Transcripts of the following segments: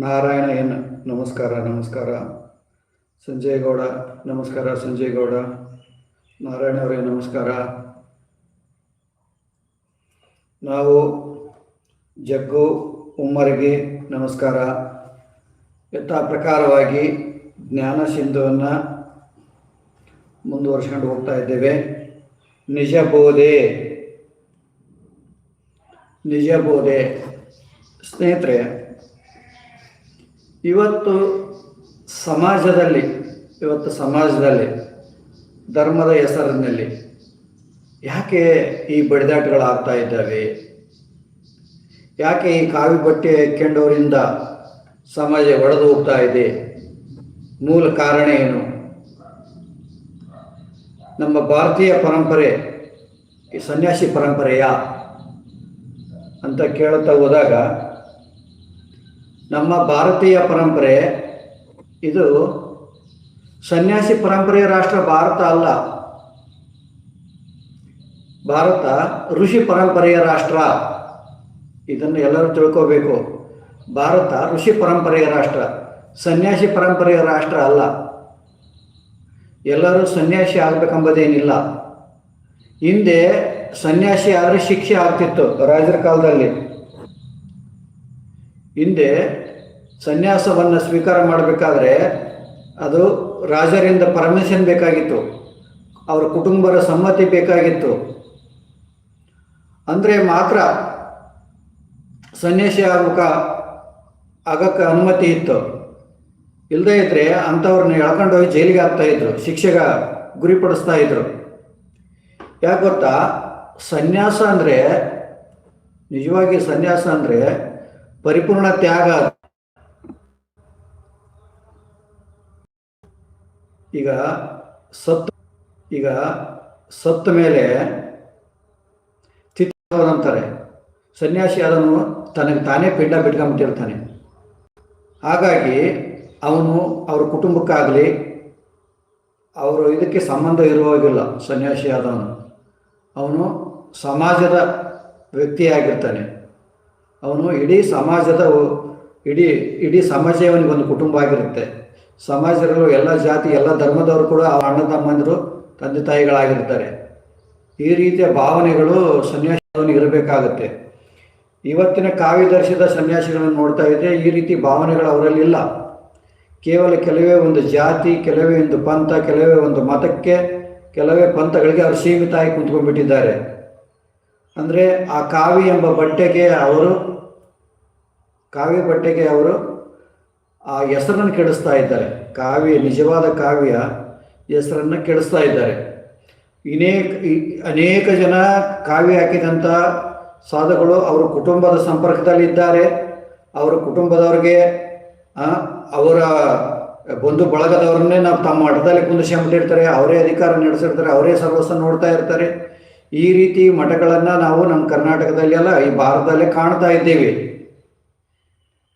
Narayana N, ನಮಸ್ಕಾರ ನಮಸ್ಕಾರ. ಸಂಜಯ್ ಗೌಡ, ನಮಸ್ಕಾರ, ಸಂಜಯ್ ಗೌಡ. ನಾರಾಯಣ ಅವರೇ, ನಮಸ್ಕಾರ. ನಾವು ಜಗ್ಗು ಉಮ್ಮರಿಗೆ ನಮಸ್ಕಾರ. ಯಥಾ ಪ್ರಕಾರವಾಗಿ ಜ್ಞಾನ ಸಿಂಧುವನ್ನು ಮುಂದುವರ್ಸ್ಕೊಂಡು ಹೋಗ್ತಾ ಇದ್ದೇವೆ. ನಿಜ ಬೋಧೆ. ನಿಜ ಬೋಧೆ. ಸ್ನೇಹಿತರೆ ಇವತ್ತು ಸಮಾಜದಲ್ಲಿ ಇವತ್ತು ಸಮಾಜದಲ್ಲಿ, ಧರ್ಮದ ಹೆಸರಿನಲ್ಲಿ ಯಾಕೆ ಈ ಬಡಿದಾಟಗಳಾಗ್ತಾ ಇದ್ದಾವೆ? ಯಾಕೆ ಈ ಕಾವಿ ಬಟ್ಟೆ ಇಕ್ಕೊಂಡವರಿಂದ ಸಮಾಜ ಒಡೆದು ಹೋಗ್ತಾ ಇದೆ? ಮೂಲ ಕಾರಣ ಏನು? ನಮ್ಮ ಭಾರತೀಯ ಪರಂಪರೆ, ಈ ಸನ್ಯಾಸಿ ಪರಂಪರೆಯಾ? ಅಂತ ಕೇಳುತ್ತಾ ಹೋದಾಗ ನಮ್ಮ ಭಾರತೀಯ ಪರಂಪರೆ, ಇದು ಸನ್ಯಾಸಿ ಪರಂಪರೆಯ ರಾಷ್ಟ್ರ ಭಾರತ ಅಲ್ಲ. ಭಾರತ ಋಷಿ ಪರಂಪರೆಯ ರಾಷ್ಟ್ರ. ಇದನ್ನು ಎಲ್ಲರೂ ತಿಳ್ಕೋಬೇಕು. ಭಾರತ ಋಷಿ ಪರಂಪರೆಯ ರಾಷ್ಟ್ರ, ಸನ್ಯಾಸಿ ಪರಂಪರೆಯ ರಾಷ್ಟ್ರ ಅಲ್ಲ. ಎಲ್ಲರೂ ಸನ್ಯಾಸಿ ಆಗಬೇಕೆಂಬುದೇನಿಲ್ಲ. ಹಿಂದೆ ಸನ್ಯಾಸಿ ಆದರೆ ಶಿಕ್ಷೆ ಆಗ್ತಿತ್ತು ರಾಜರ ಕಾಲದಲ್ಲಿ. ಹಿಂದೆ ಸನ್ಯಾಸವನ್ನು ಸ್ವೀಕಾರ ಮಾಡಬೇಕಾದ್ರೆ ಅದು ರಾಜರಿಂದ ಪರ್ಮಿಷನ್ ಬೇಕಾಗಿತ್ತು. ಅವರ ಕುಟುಂಬರ ಸಮ್ಮತಿ ಬೇಕಾಗಿತ್ತು. ಅಂದರೆ ಮಾತ್ರ ಸನ್ಯಾಸಿ ಆಗಕ ಆಗಕ್ಕೆ ಅನುಮತಿ ಇತ್ತು. ಇಲ್ಲದೇ ಇದ್ದರೆ ಅಂಥವ್ರನ್ನ ಎಳ್ಕೊಂಡು ಹೋಗಿ ಜೈಲಿಗೆ ಹಾಕ್ತಾಯಿದ್ರು ಶಿಕ್ಷೆಗೆ ಗುರಿಪಡಿಸ್ತಾ ಇದ್ರು. ಯಾಕೆ ಗೊತ್ತಾ? ಸನ್ಯಾಸ ಅಂದರೆ, ನಿಜವಾಗಿ ಸನ್ಯಾಸ ಅಂದರೆ ಪರಿಪೂರ್ಣ ತ್ಯಾಗ. ಈಗ ಸತ್ತು, ಈಗ ಸತ್ತ ಮೇಲೆ ಅಂತಾರೆ ಸನ್ಯಾಸಿ ಅದನ್ನು ತನಗೆ ತಾನೇ ಪಿಂಡ ಬಿಟ್ಕೊಂಬಿಟ್ಟಿರ್ತಾನೆ ಹಾಗಾಗಿ ಅವನು ಅವ್ರ ಕುಟುಂಬಕ್ಕಾಗಲಿ ಅವರು ಇದಕ್ಕೆ ಸಂಬಂಧ ಇರುವಾಗಿಲ್ಲ ಸನ್ಯಾಸಿ ಆದವನು. ಅವನು ಸಮಾಜದ ವ್ಯಕ್ತಿಯಾಗಿರ್ತಾನೆ. ಅವನು ಇಡೀ ಸಮಾಜದ ಇಡೀ ಇಡೀ ಸಮಾಜ ಅವನಿಗೊಂದು ಕುಟುಂಬ ಆಗಿರುತ್ತೆ. ಸಮಾಜದಲ್ಲೂ ಎಲ್ಲ ಜಾತಿ, ಎಲ್ಲ ಧರ್ಮದವರು ಕೂಡ ಆ ಅಣ್ಣ ತಮ್ಮಂದಿರು ತಂದೆ ತಾಯಿಗಳಾಗಿರ್ತಾರೆ. ಈ ರೀತಿಯ ಭಾವನೆಗಳು ಸನ್ಯಾಸಿಯವನಿಗೆ ಇರಬೇಕಾಗತ್ತೆ. ಇವತ್ತಿನ ಕಾವ್ಯದರ್ಶದ ಸನ್ಯಾಸಿಗಳನ್ನು ನೋಡ್ತಾ ಇದ್ದರೆ ಈ ರೀತಿ ಭಾವನೆಗಳು ಅವರಲ್ಲಿ ಇಲ್ಲ. ಕೇವಲ ಕೆಲವೇ ಒಂದು ಜಾತಿ, ಕೆಲವೇ ಒಂದು ಪಂಥ, ಕೆಲವೇ ಒಂದು ಮತಕ್ಕೆ, ಕೆಲವೇ ಪಂಥಗಳಿಗೆ ಅವರು ಸೀಮಿತ ಆಗಿ ಕುಂತ್ಕೊಂಡ್ಬಿಟ್ಟಿದ್ದಾರೆ. ಅಂದರೆ ಆ ಕಾವಿ ಎಂಬ ಬಟ್ಟೆಗೆ ಅವರು, ಕಾವ್ಯ ಬಟ್ಟೆಗೆ ಅವರು ಆ ಹೆಸರನ್ನು ಕೆಡಿಸ್ತಾ ಇದ್ದಾರೆ. ಕಾವ್ಯ, ನಿಜವಾದ ಕಾವ್ಯ ಹೆಸರನ್ನು ಕೆಡಿಸ್ತಾ ಇದ್ದಾರೆ. ಇನೇಕ ಅನೇಕ ಜನ ಕಾವ್ಯ ಹಾಕಿದಂಥ ಸಾಧುಗಳು ಅವರ ಕುಟುಂಬದ ಸಂಪರ್ಕದಲ್ಲಿದ್ದಾರೆ. ಅವರ ಕುಟುಂಬದವ್ರಿಗೆ ಅವರ ಬಂಧು ಬಳಗದವ್ರನ್ನೇ ನಾವು ತಮ್ಮ ಮಠದಲ್ಲಿ ಕುಂದಿಸ್ಕೊಂಬಿಟ್ಟಿರ್ತಾರೆ ಅವರೇ ಅಧಿಕಾರ ನಡೆಸಿರ್ತಾರೆ. ಅವರೇ ಸರ್ವಸ್ವ ನೋಡ್ತಾ ಇರ್ತಾರೆ. ಈ ರೀತಿ ಮಠಗಳನ್ನು ನಾವು ನಮ್ಮ ಕರ್ನಾಟಕದಲ್ಲೆಲ್ಲ, ಈ ಭಾರತದಲ್ಲೇ ಕಾಣ್ತಾ ಇದ್ದೇವೆ.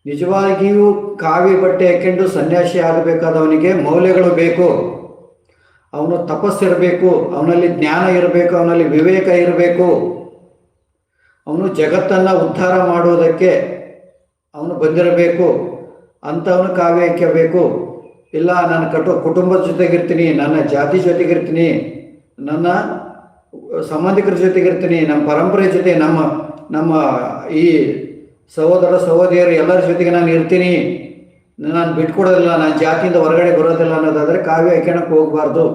ನಿಜವಾಗಿಯೂ ಕಾವಿ ಬಟ್ಟೆ ಹಾಕೊಂಡು ಸನ್ಯಾಸಿ ಆಗಬೇಕಾದವನಿಗೆ ಮೌಲ್ಯಗಳು ಬೇಕು. ಅವನು ತಪಸ್ಸಿರಬೇಕು, ಅವನಲ್ಲಿ ಜ್ಞಾನ ಇರಬೇಕು, ಅವನಲ್ಲಿ ವಿವೇಕ ಇರಬೇಕು. ಅವನು ಜಗತ್ತನ್ನು ಉದ್ಧಾರ ಮಾಡುವುದಕ್ಕೆ ಅವನು ಬಂದಿರಬೇಕು ಅಂಥವನು ಕಾವ್ಯ ಹಾಕಬೇಕು ಇಲ್ಲ, ನಾನು ಕಟು, ಕುಟುಂಬದ ಜೊತೆಗಿರ್ತೀನಿ, ನನ್ನ ಜಾತಿ ಜೊತೆಗಿರ್ತೀನಿ, ನನ್ನ ಸಂಬಂಧಿಕರ ಜೊತೆಗಿರ್ತೀನಿ, ನಮ್ಮ ಪರಂಪರೆ ಜೊತೆ, ನಮ್ಮ ನಮ್ಮ ಈ ಸಹೋದರ, ಸಹೋದರಿಯರು ಎಲ್ಲರ ಜೊತೆಗೆ ನಾನು ಇರ್ತೀನಿ. ನಾನು ಬಿಟ್ಕೊಡೋದಿಲ್ಲ, ನಾನು ಜಾತಿಯಿಂದ ಹೊರಗಡೆ ಬರೋದಿಲ್ಲ ಅನ್ನೋದಾದರೆ ಕಾವ್ಯ ಹಾಕ್ಯಣಕ್ಕೆ ಹೋಗಬಾರ್ದು.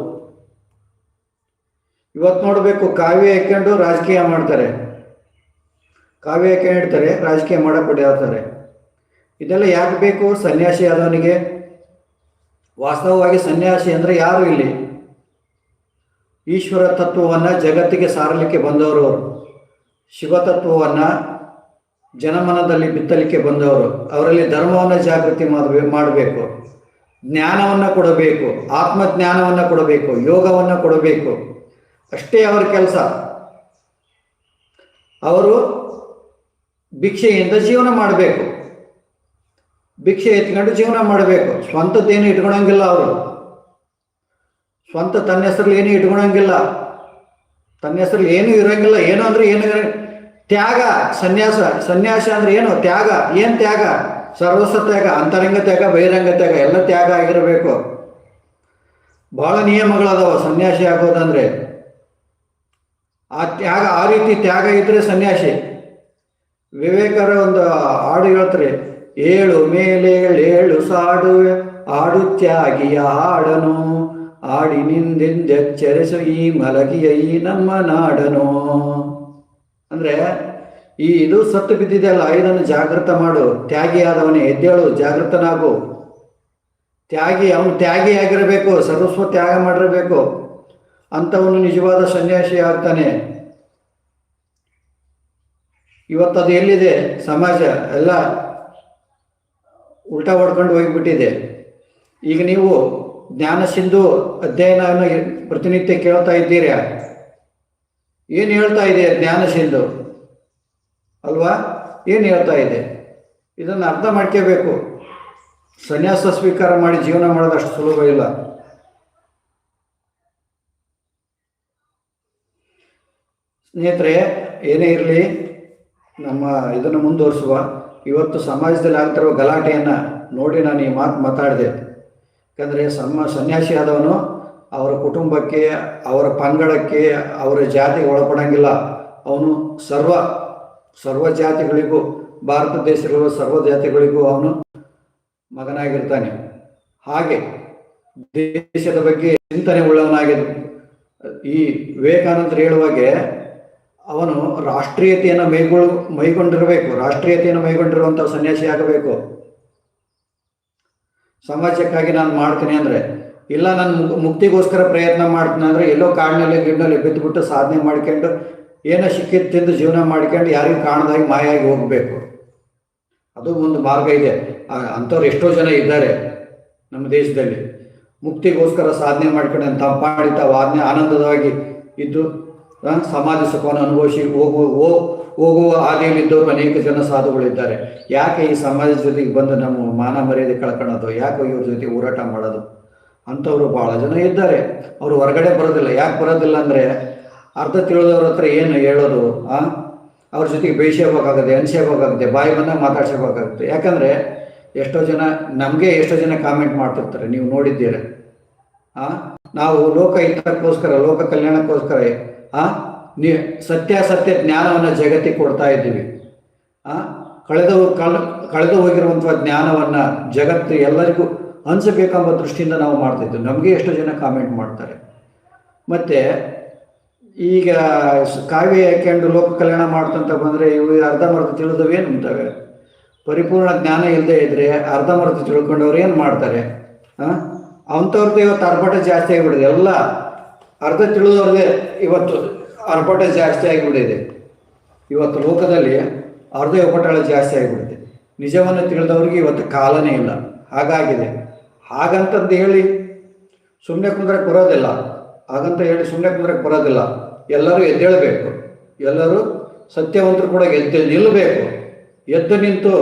ಇವತ್ತು ನೋಡಬೇಕು, ಕಾವ್ಯ ಹಾಕ್ಯಂಡು ರಾಜಕೀಯ ಮಾಡ್ತಾರೆ. ಕಾವ್ಯ ಹಾಕ್ಕೊಂಡಿರ್ತಾರೆ ರಾಜಕೀಯ ಮಾಡಕ್ಕೆ ಹೊಡೆಯುತ್ತಾರೆ ಇದೆಲ್ಲ ಯಾಕೆ ಬೇಕು? ಸನ್ಯಾಸಿ ಆದವನಿಗೆ. ವಾಸ್ತವವಾಗಿ ಸನ್ಯಾಸಿ ಅಂದರೆ ಯಾರು ಇಲ್ಲಿ? ಈಶ್ವರ ತತ್ವವನ್ನು ಜಗತ್ತಿಗೆ ಸಾರಲಿಕ್ಕೆ ಬಂದವರು ಅವರು. ಶಿವತತ್ವವನ್ನು ಜನಮನದಲ್ಲಿ ಬಿತ್ತಲಿಕ್ಕೆ ಬಂದವರು. ಅವರಲ್ಲಿ ಧರ್ಮವನ್ನು ಜಾಗೃತಿ ಮಾಡಬೇ, ಮಾಡಬೇಕು. ಜ್ಞಾನವನ್ನು ಕೊಡಬೇಕು. ಆತ್ಮಜ್ಞಾನವನ್ನು ಕೊಡಬೇಕು. ಯೋಗವನ್ನು ಕೊಡಬೇಕು. ಅಷ್ಟೇ ಅವರ ಕೆಲಸ. ಅವರು ಭಿಕ್ಷೆಯಿಂದ ಜೀವನ ಮಾಡಬೇಕು. ಭಿಕ್ಷೆ ಎತ್ಕೊಂಡು ಜೀವನ ಮಾಡಬೇಕು. ಸ್ವಂತದ್ದೇನು ಇಟ್ಕೊಳಂಗಿಲ್ಲ ಅವರು. ಸ್ವಂತ ತನ್ನ ಹೆಸರಲ್ಲಿ ಏನೂ ಇಟ್ಕೊಳಂಗಿಲ್ಲ. ತನ್ನ ಹೆಸರಲ್ಲಿ ಏನೂ ಇರೋಂಗಿಲ್ಲ. ಏನು ಅಂದ್ರೆ ಏನು ತ್ಯಾಗ, ಸನ್ಯಾಸ. ಸನ್ಯಾಸ ಅಂದ್ರೆ ಏನು? ತ್ಯಾಗ. ಏನು ತ್ಯಾಗ? ಸರ್ವಸ್ವ ತ್ಯಾಗ, ಅಂತರಂಗ ತ್ಯಾಗ, ಬಹಿರಂಗ ತ್ಯಾಗ, ಎಲ್ಲ ತ್ಯಾಗ ಆಗಿರಬೇಕು. ಬಹಳ ನಿಯಮಗಳದಾವ ಸನ್ಯಾಸಿ ಆಗೋದಂದ್ರೆ. ಆ ತ್ಯಾಗ, ಆ ರೀತಿ ತ್ಯಾಗ ಇದ್ರೆ ಸನ್ಯಾಸಿ. ವಿವೇಕರ ಒಂದು ಹಾಡು ಹೇಳ್ತಾರೆ, ಏಳು ಮೇಲೆ ಏಳು ಸಾಡು ತ್ಯಾಗಿಯ ಹಾಡನು. ಆಡಿ ನಿಂದೆಂದೆಚ್ಚರಿಸು ಈ ಮಲಗಿಯ ಈ ನಮ್ಮ ನಾಡನೋ. ಅಂದ್ರೆ ಈ ಇದು ಸತ್ತು ಬಿದ್ದಿದೆಯಲ್ಲ ಇದನ್ನು ಜಾಗೃತ ಮಾಡು. ತ್ಯಾಗಿ ಆದವನೇ, ಎದ್ದೇಳು, ಜಾಗೃತನಾಗು. ತ್ಯಾಗಿ, ಅವನು ತ್ಯಾಗಿ ಆಗಿರಬೇಕು ಸರ್ವಸ್ವ ತ್ಯಾಗ ಮಾಡಿರಬೇಕು. ಅಂಥವನು ನಿಜವಾದ ಸನ್ಯಾಸಿ ಆಗ್ತಾನೆ. ಇವತ್ತದು ಎಲ್ಲಿದೆ? ಸಮಾಜ, ಎಲ್ಲ ಉಲ್ಟಾ ಹೊಡ್ಕೊಂಡು ಹೋಗಿಬಿಟ್ಟಿದೆ. ಈಗ ನೀವು ಜ್ಞಾನ ಸಿಂಧು ಅಧ್ಯಯನವನ್ನು ಪ್ರತಿನಿತ್ಯ ಕೇಳ್ತಾ ಇದ್ದೀರಾ? ಏನು ಹೇಳ್ತಾ ಇದೆ ಜ್ಞಾನ ಸಿಂಧು? ಅಲ್ವಾ? ಏನು ಹೇಳ್ತಾ ಇದೆ? ಇದನ್ನು ಅರ್ಥ ಮಾಡ್ಕೋಬೇಕು. ಸನ್ಯಾಸ ಸ್ವೀಕಾರ ಮಾಡಿ ಜೀವನ ಮಾಡೋದು ಅಷ್ಟು ಸುಲಭ ಇಲ್ಲ. ಸ್ನೇಹಿತರೆ, ಏನೇ ಇರಲಿ, ನಮ್ಮ ಇದನ್ನು ಮುಂದುವರಿಸುವ. ಇವತ್ತು ಸಮಾಜದಲ್ಲಿ ಆಗ್ತಿರುವ ಗಲಾಟೆಯನ್ನು ನೋಡಿ ನಾನು ಈ ಮಾತು ಮಾತಾಡಿದೆ. ಯಾಕಂದರೆ ಸಮ ಸನ್ಯಾಸಿ ಆದವನು ಅವರ ಕುಟುಂಬಕ್ಕೆ, ಅವರ ಪಂಗಡಕ್ಕೆ, ಅವರ ಜಾತಿಗೆ ಒಳಪಡಂಗಿಲ್ಲ. ಅವನು ಸರ್ವ ಸರ್ವ ಜಾತಿಗಳಿಗೂ, ಭಾರತ ದೇಶದಲ್ಲಿರುವ ಸರ್ವ ಜಾತಿಗಳಿಗೂ ಅವನು ಮಗನಾಗಿರ್ತಾನೆ. ಹಾಗೆ ದೇಶದ ಬಗ್ಗೆ ಚಿಂತನೆ ಉಳ್ಳವನಾಗಿದ್ದು. ಈ ವಿವೇಕಾನಂದರು ಹೇಳುವಾಗೆ ಅವನು ರಾಷ್ಟ್ರೀಯತೆಯನ್ನು ಮೈಗೊಳ್ ಮೈಗೊಂಡಿರಬೇಕು. ರಾಷ್ಟ್ರೀಯತೆಯನ್ನು ಮೈಗೊಂಡಿರುವಂಥ ಸನ್ಯಾಸಿ ಆಗಬೇಕು. ಸಮಾಜಕ್ಕಾಗಿ ನಾನು ಮಾಡ್ತೀನಿ ಅಂದರೆ, ಇಲ್ಲ ನಾನು ಮುಕ್- ಮುಕ್ತಿಗೋಸ್ಕರ ಪ್ರಯತ್ನ ಮಾಡ್ತೀನಿ ಅಂದರೆ ಎಲ್ಲೋ ಕಾಡಿನಲ್ಲಿ ಗಿಡನಲ್ಲಿ ಬಿದ್ದುಬಿಟ್ಟು ಸಾಧನೆ ಮಾಡ್ಕೊಂಡು, ಏನೋ ಸಿಕ್ಕಿದ್ದು ತಿಂದು ಜೀವನ ಮಾಡ್ಕೊಂಡು ಯಾರಿಗೂ ಕಾಣದಾಗಿ ಮಾಯಾಗಿ ಹೋಗಬೇಕು. ಅದು ಒಂದು ಮಾರ್ಗ ಇದೆ. ಅಂಥವ್ರು ಎಷ್ಟೋ ಜನ ಇದ್ದಾರೆ ನಮ್ಮ ದೇಶದಲ್ಲಿ. ಮುಕ್ತಿಗೋಸ್ಕರ ಸಾಧನೆ ಮಾಡ್ಕೊಂಡು ತಂಪಾಡಿ ಆಜ್ಞೆ ಆನಂದವಾಗಿ ಇದ್ದು ಸಮಾಜ ಸುಖವನ್ನು ಅನುಭವಿಸಿ ಹೋಗು ಹೋ- ಹೋಗುವ ಹಾದಿಯಲ್ಲಿದ್ದವರು ಅನೇಕ ಜನ ಸಾಧುಗಳಿದ್ದಾರೆ. ಯಾಕೆ ಈ ಸಮಾಜದ ಜೊತೆಗೆ ಬಂದು ನಮ್ಮ ಮಾನ ಮರ್ಯಾದೆ ಕಳ್ಕೊಳ್ಳೋದು? ಯಾಕೆ ಇವ್ರ ಜೊತೆ ಹೋರಾಟ ಮಾಡೋದು? ಅಂಥವ್ರು ಭಾಳ ಜನ ಇದ್ದಾರೆ. ಅವರು ಹೊರಗಡೆ ಬರೋದಿಲ್ಲ. ಯಾಕೆ ಬರೋದಿಲ್ಲ ಅಂದರೆ ಅರ್ಧ ತಿಳಿದವ್ರ ಹತ್ರ ಏನು ಹೇಳೋದು, ಆ? ಅವ್ರ ಜೊತೆಗೆ ಬೇಯಿಸಬೇಕಾಗುತ್ತೆ ಅನ್ಸೇಬೇಕಾಗುತ್ತೆ ಬಾಯಿ ಬಂದಾಗ ಮಾತಾಡ್ಸಬೇಕಾಗುತ್ತೆ ಯಾಕಂದರೆ ಎಷ್ಟೋ ಜನ, ನಮಗೆ ಎಷ್ಟೋ ಜನ ಕಾಮೆಂಟ್ ಮಾಡ್ತಿರ್ತಾರೆ. ನೀವು ನೋಡಿದ್ದೀರ. ಆ? ನಾವು ಲೋಕ ಹಿತಕ್ಕೋಸ್ಕರ, ಲೋಕ ಕಲ್ಯಾಣಕ್ಕೋಸ್ಕರ, ಆ? ನೀ, ಸತ್ಯಾಸತ್ಯ ಜ್ಞಾನವನ್ನು ಜಗತ್ತಿಗೆ ಕೊಡ್ತಾ ಇದ್ದೀವಿ. ಕಳೆದು ಕಾಲ, ಕಳೆದು ಹೋಗಿರುವಂಥ ಜ್ಞಾನವನ್ನು ಜಗತ್ತು ಎಲ್ಲರಿಗೂ ಹಂಚಬೇಕೆಂಬ ದೃಷ್ಟಿಯಿಂದ ನಾವು ಮಾಡ್ತಿದ್ದೆವು ನಮಗೆ ಎಷ್ಟೋ ಜನ ಕಾಮೆಂಟ್ ಮಾಡ್ತಾರೆ. ಮತ್ತು ಈಗ ಕಾವ್ಯ ಹಾಕ್ಕೊಂಡು ಲೋಕ ಕಲ್ಯಾಣ ಮಾಡ್ತಂತ ಬಂದರೆ ಇವು ತಿಳಿದವು ತಿಳಿದವೇನು ಅಂತವೆ ಪರಿಪೂರ್ಣ ಜ್ಞಾನ ಇಲ್ಲದೆ ಇದ್ದರೆ ಅರ್ಧಮರ್ಧ ತಿಳ್ಕೊಂಡವ್ರು ಏನು ಮಾಡ್ತಾರೆ? ಹಾಂ ಅಂಥವ್ರದ್ದು ಇವತ್ತು ಅರ್ಭಟ ಜಾಸ್ತಿ ಆಗಿಬಿಡಿದೆ ಎಲ್ಲ ಅರ್ಧ ತಿಳಿದವ್ರದ್ದೇ ಇವತ್ತು ಅರ್ಭಟ ಜಾಸ್ತಿ ಆಗಿಬಿಟ್ಟಿದೆ. ಇವತ್ತು ಲೋಕದಲ್ಲಿ ಅರ್ಧ ಒಪ್ಪಟಳ ಜಾಸ್ತಿ ಆಗಿಬಿಡುತ್ತೆ. ನಿಜವನ್ನು ತಿಳಿದವ್ರಿಗೆ ಇವತ್ತು ಕಾಲನೇ ಇಲ್ಲ. ಹಾಗಾಗಿದೆ. ಹಾಗಂತಂದು ಹೇಳಿ ಸುಮ್ಮನೆ ಕುಂದ್ರಕ್ಕೆ ಬರೋದಿಲ್ಲ. ಹಾಗಂತ ಹೇಳಿ ಸುಮ್ಮನೆ ಕುಂದ್ರಕ್ಕೆ ಬರೋದಿಲ್ಲ. ಎಲ್ಲರೂ ಎದ್ದೇಳಬೇಕು. ಎಲ್ಲರೂ ಸತ್ಯವಂತರು ಕೂಡ ಎದ್ದು ನಿಲ್ಲಬೇಕು. ಎದ್ದು ನಿಂತು,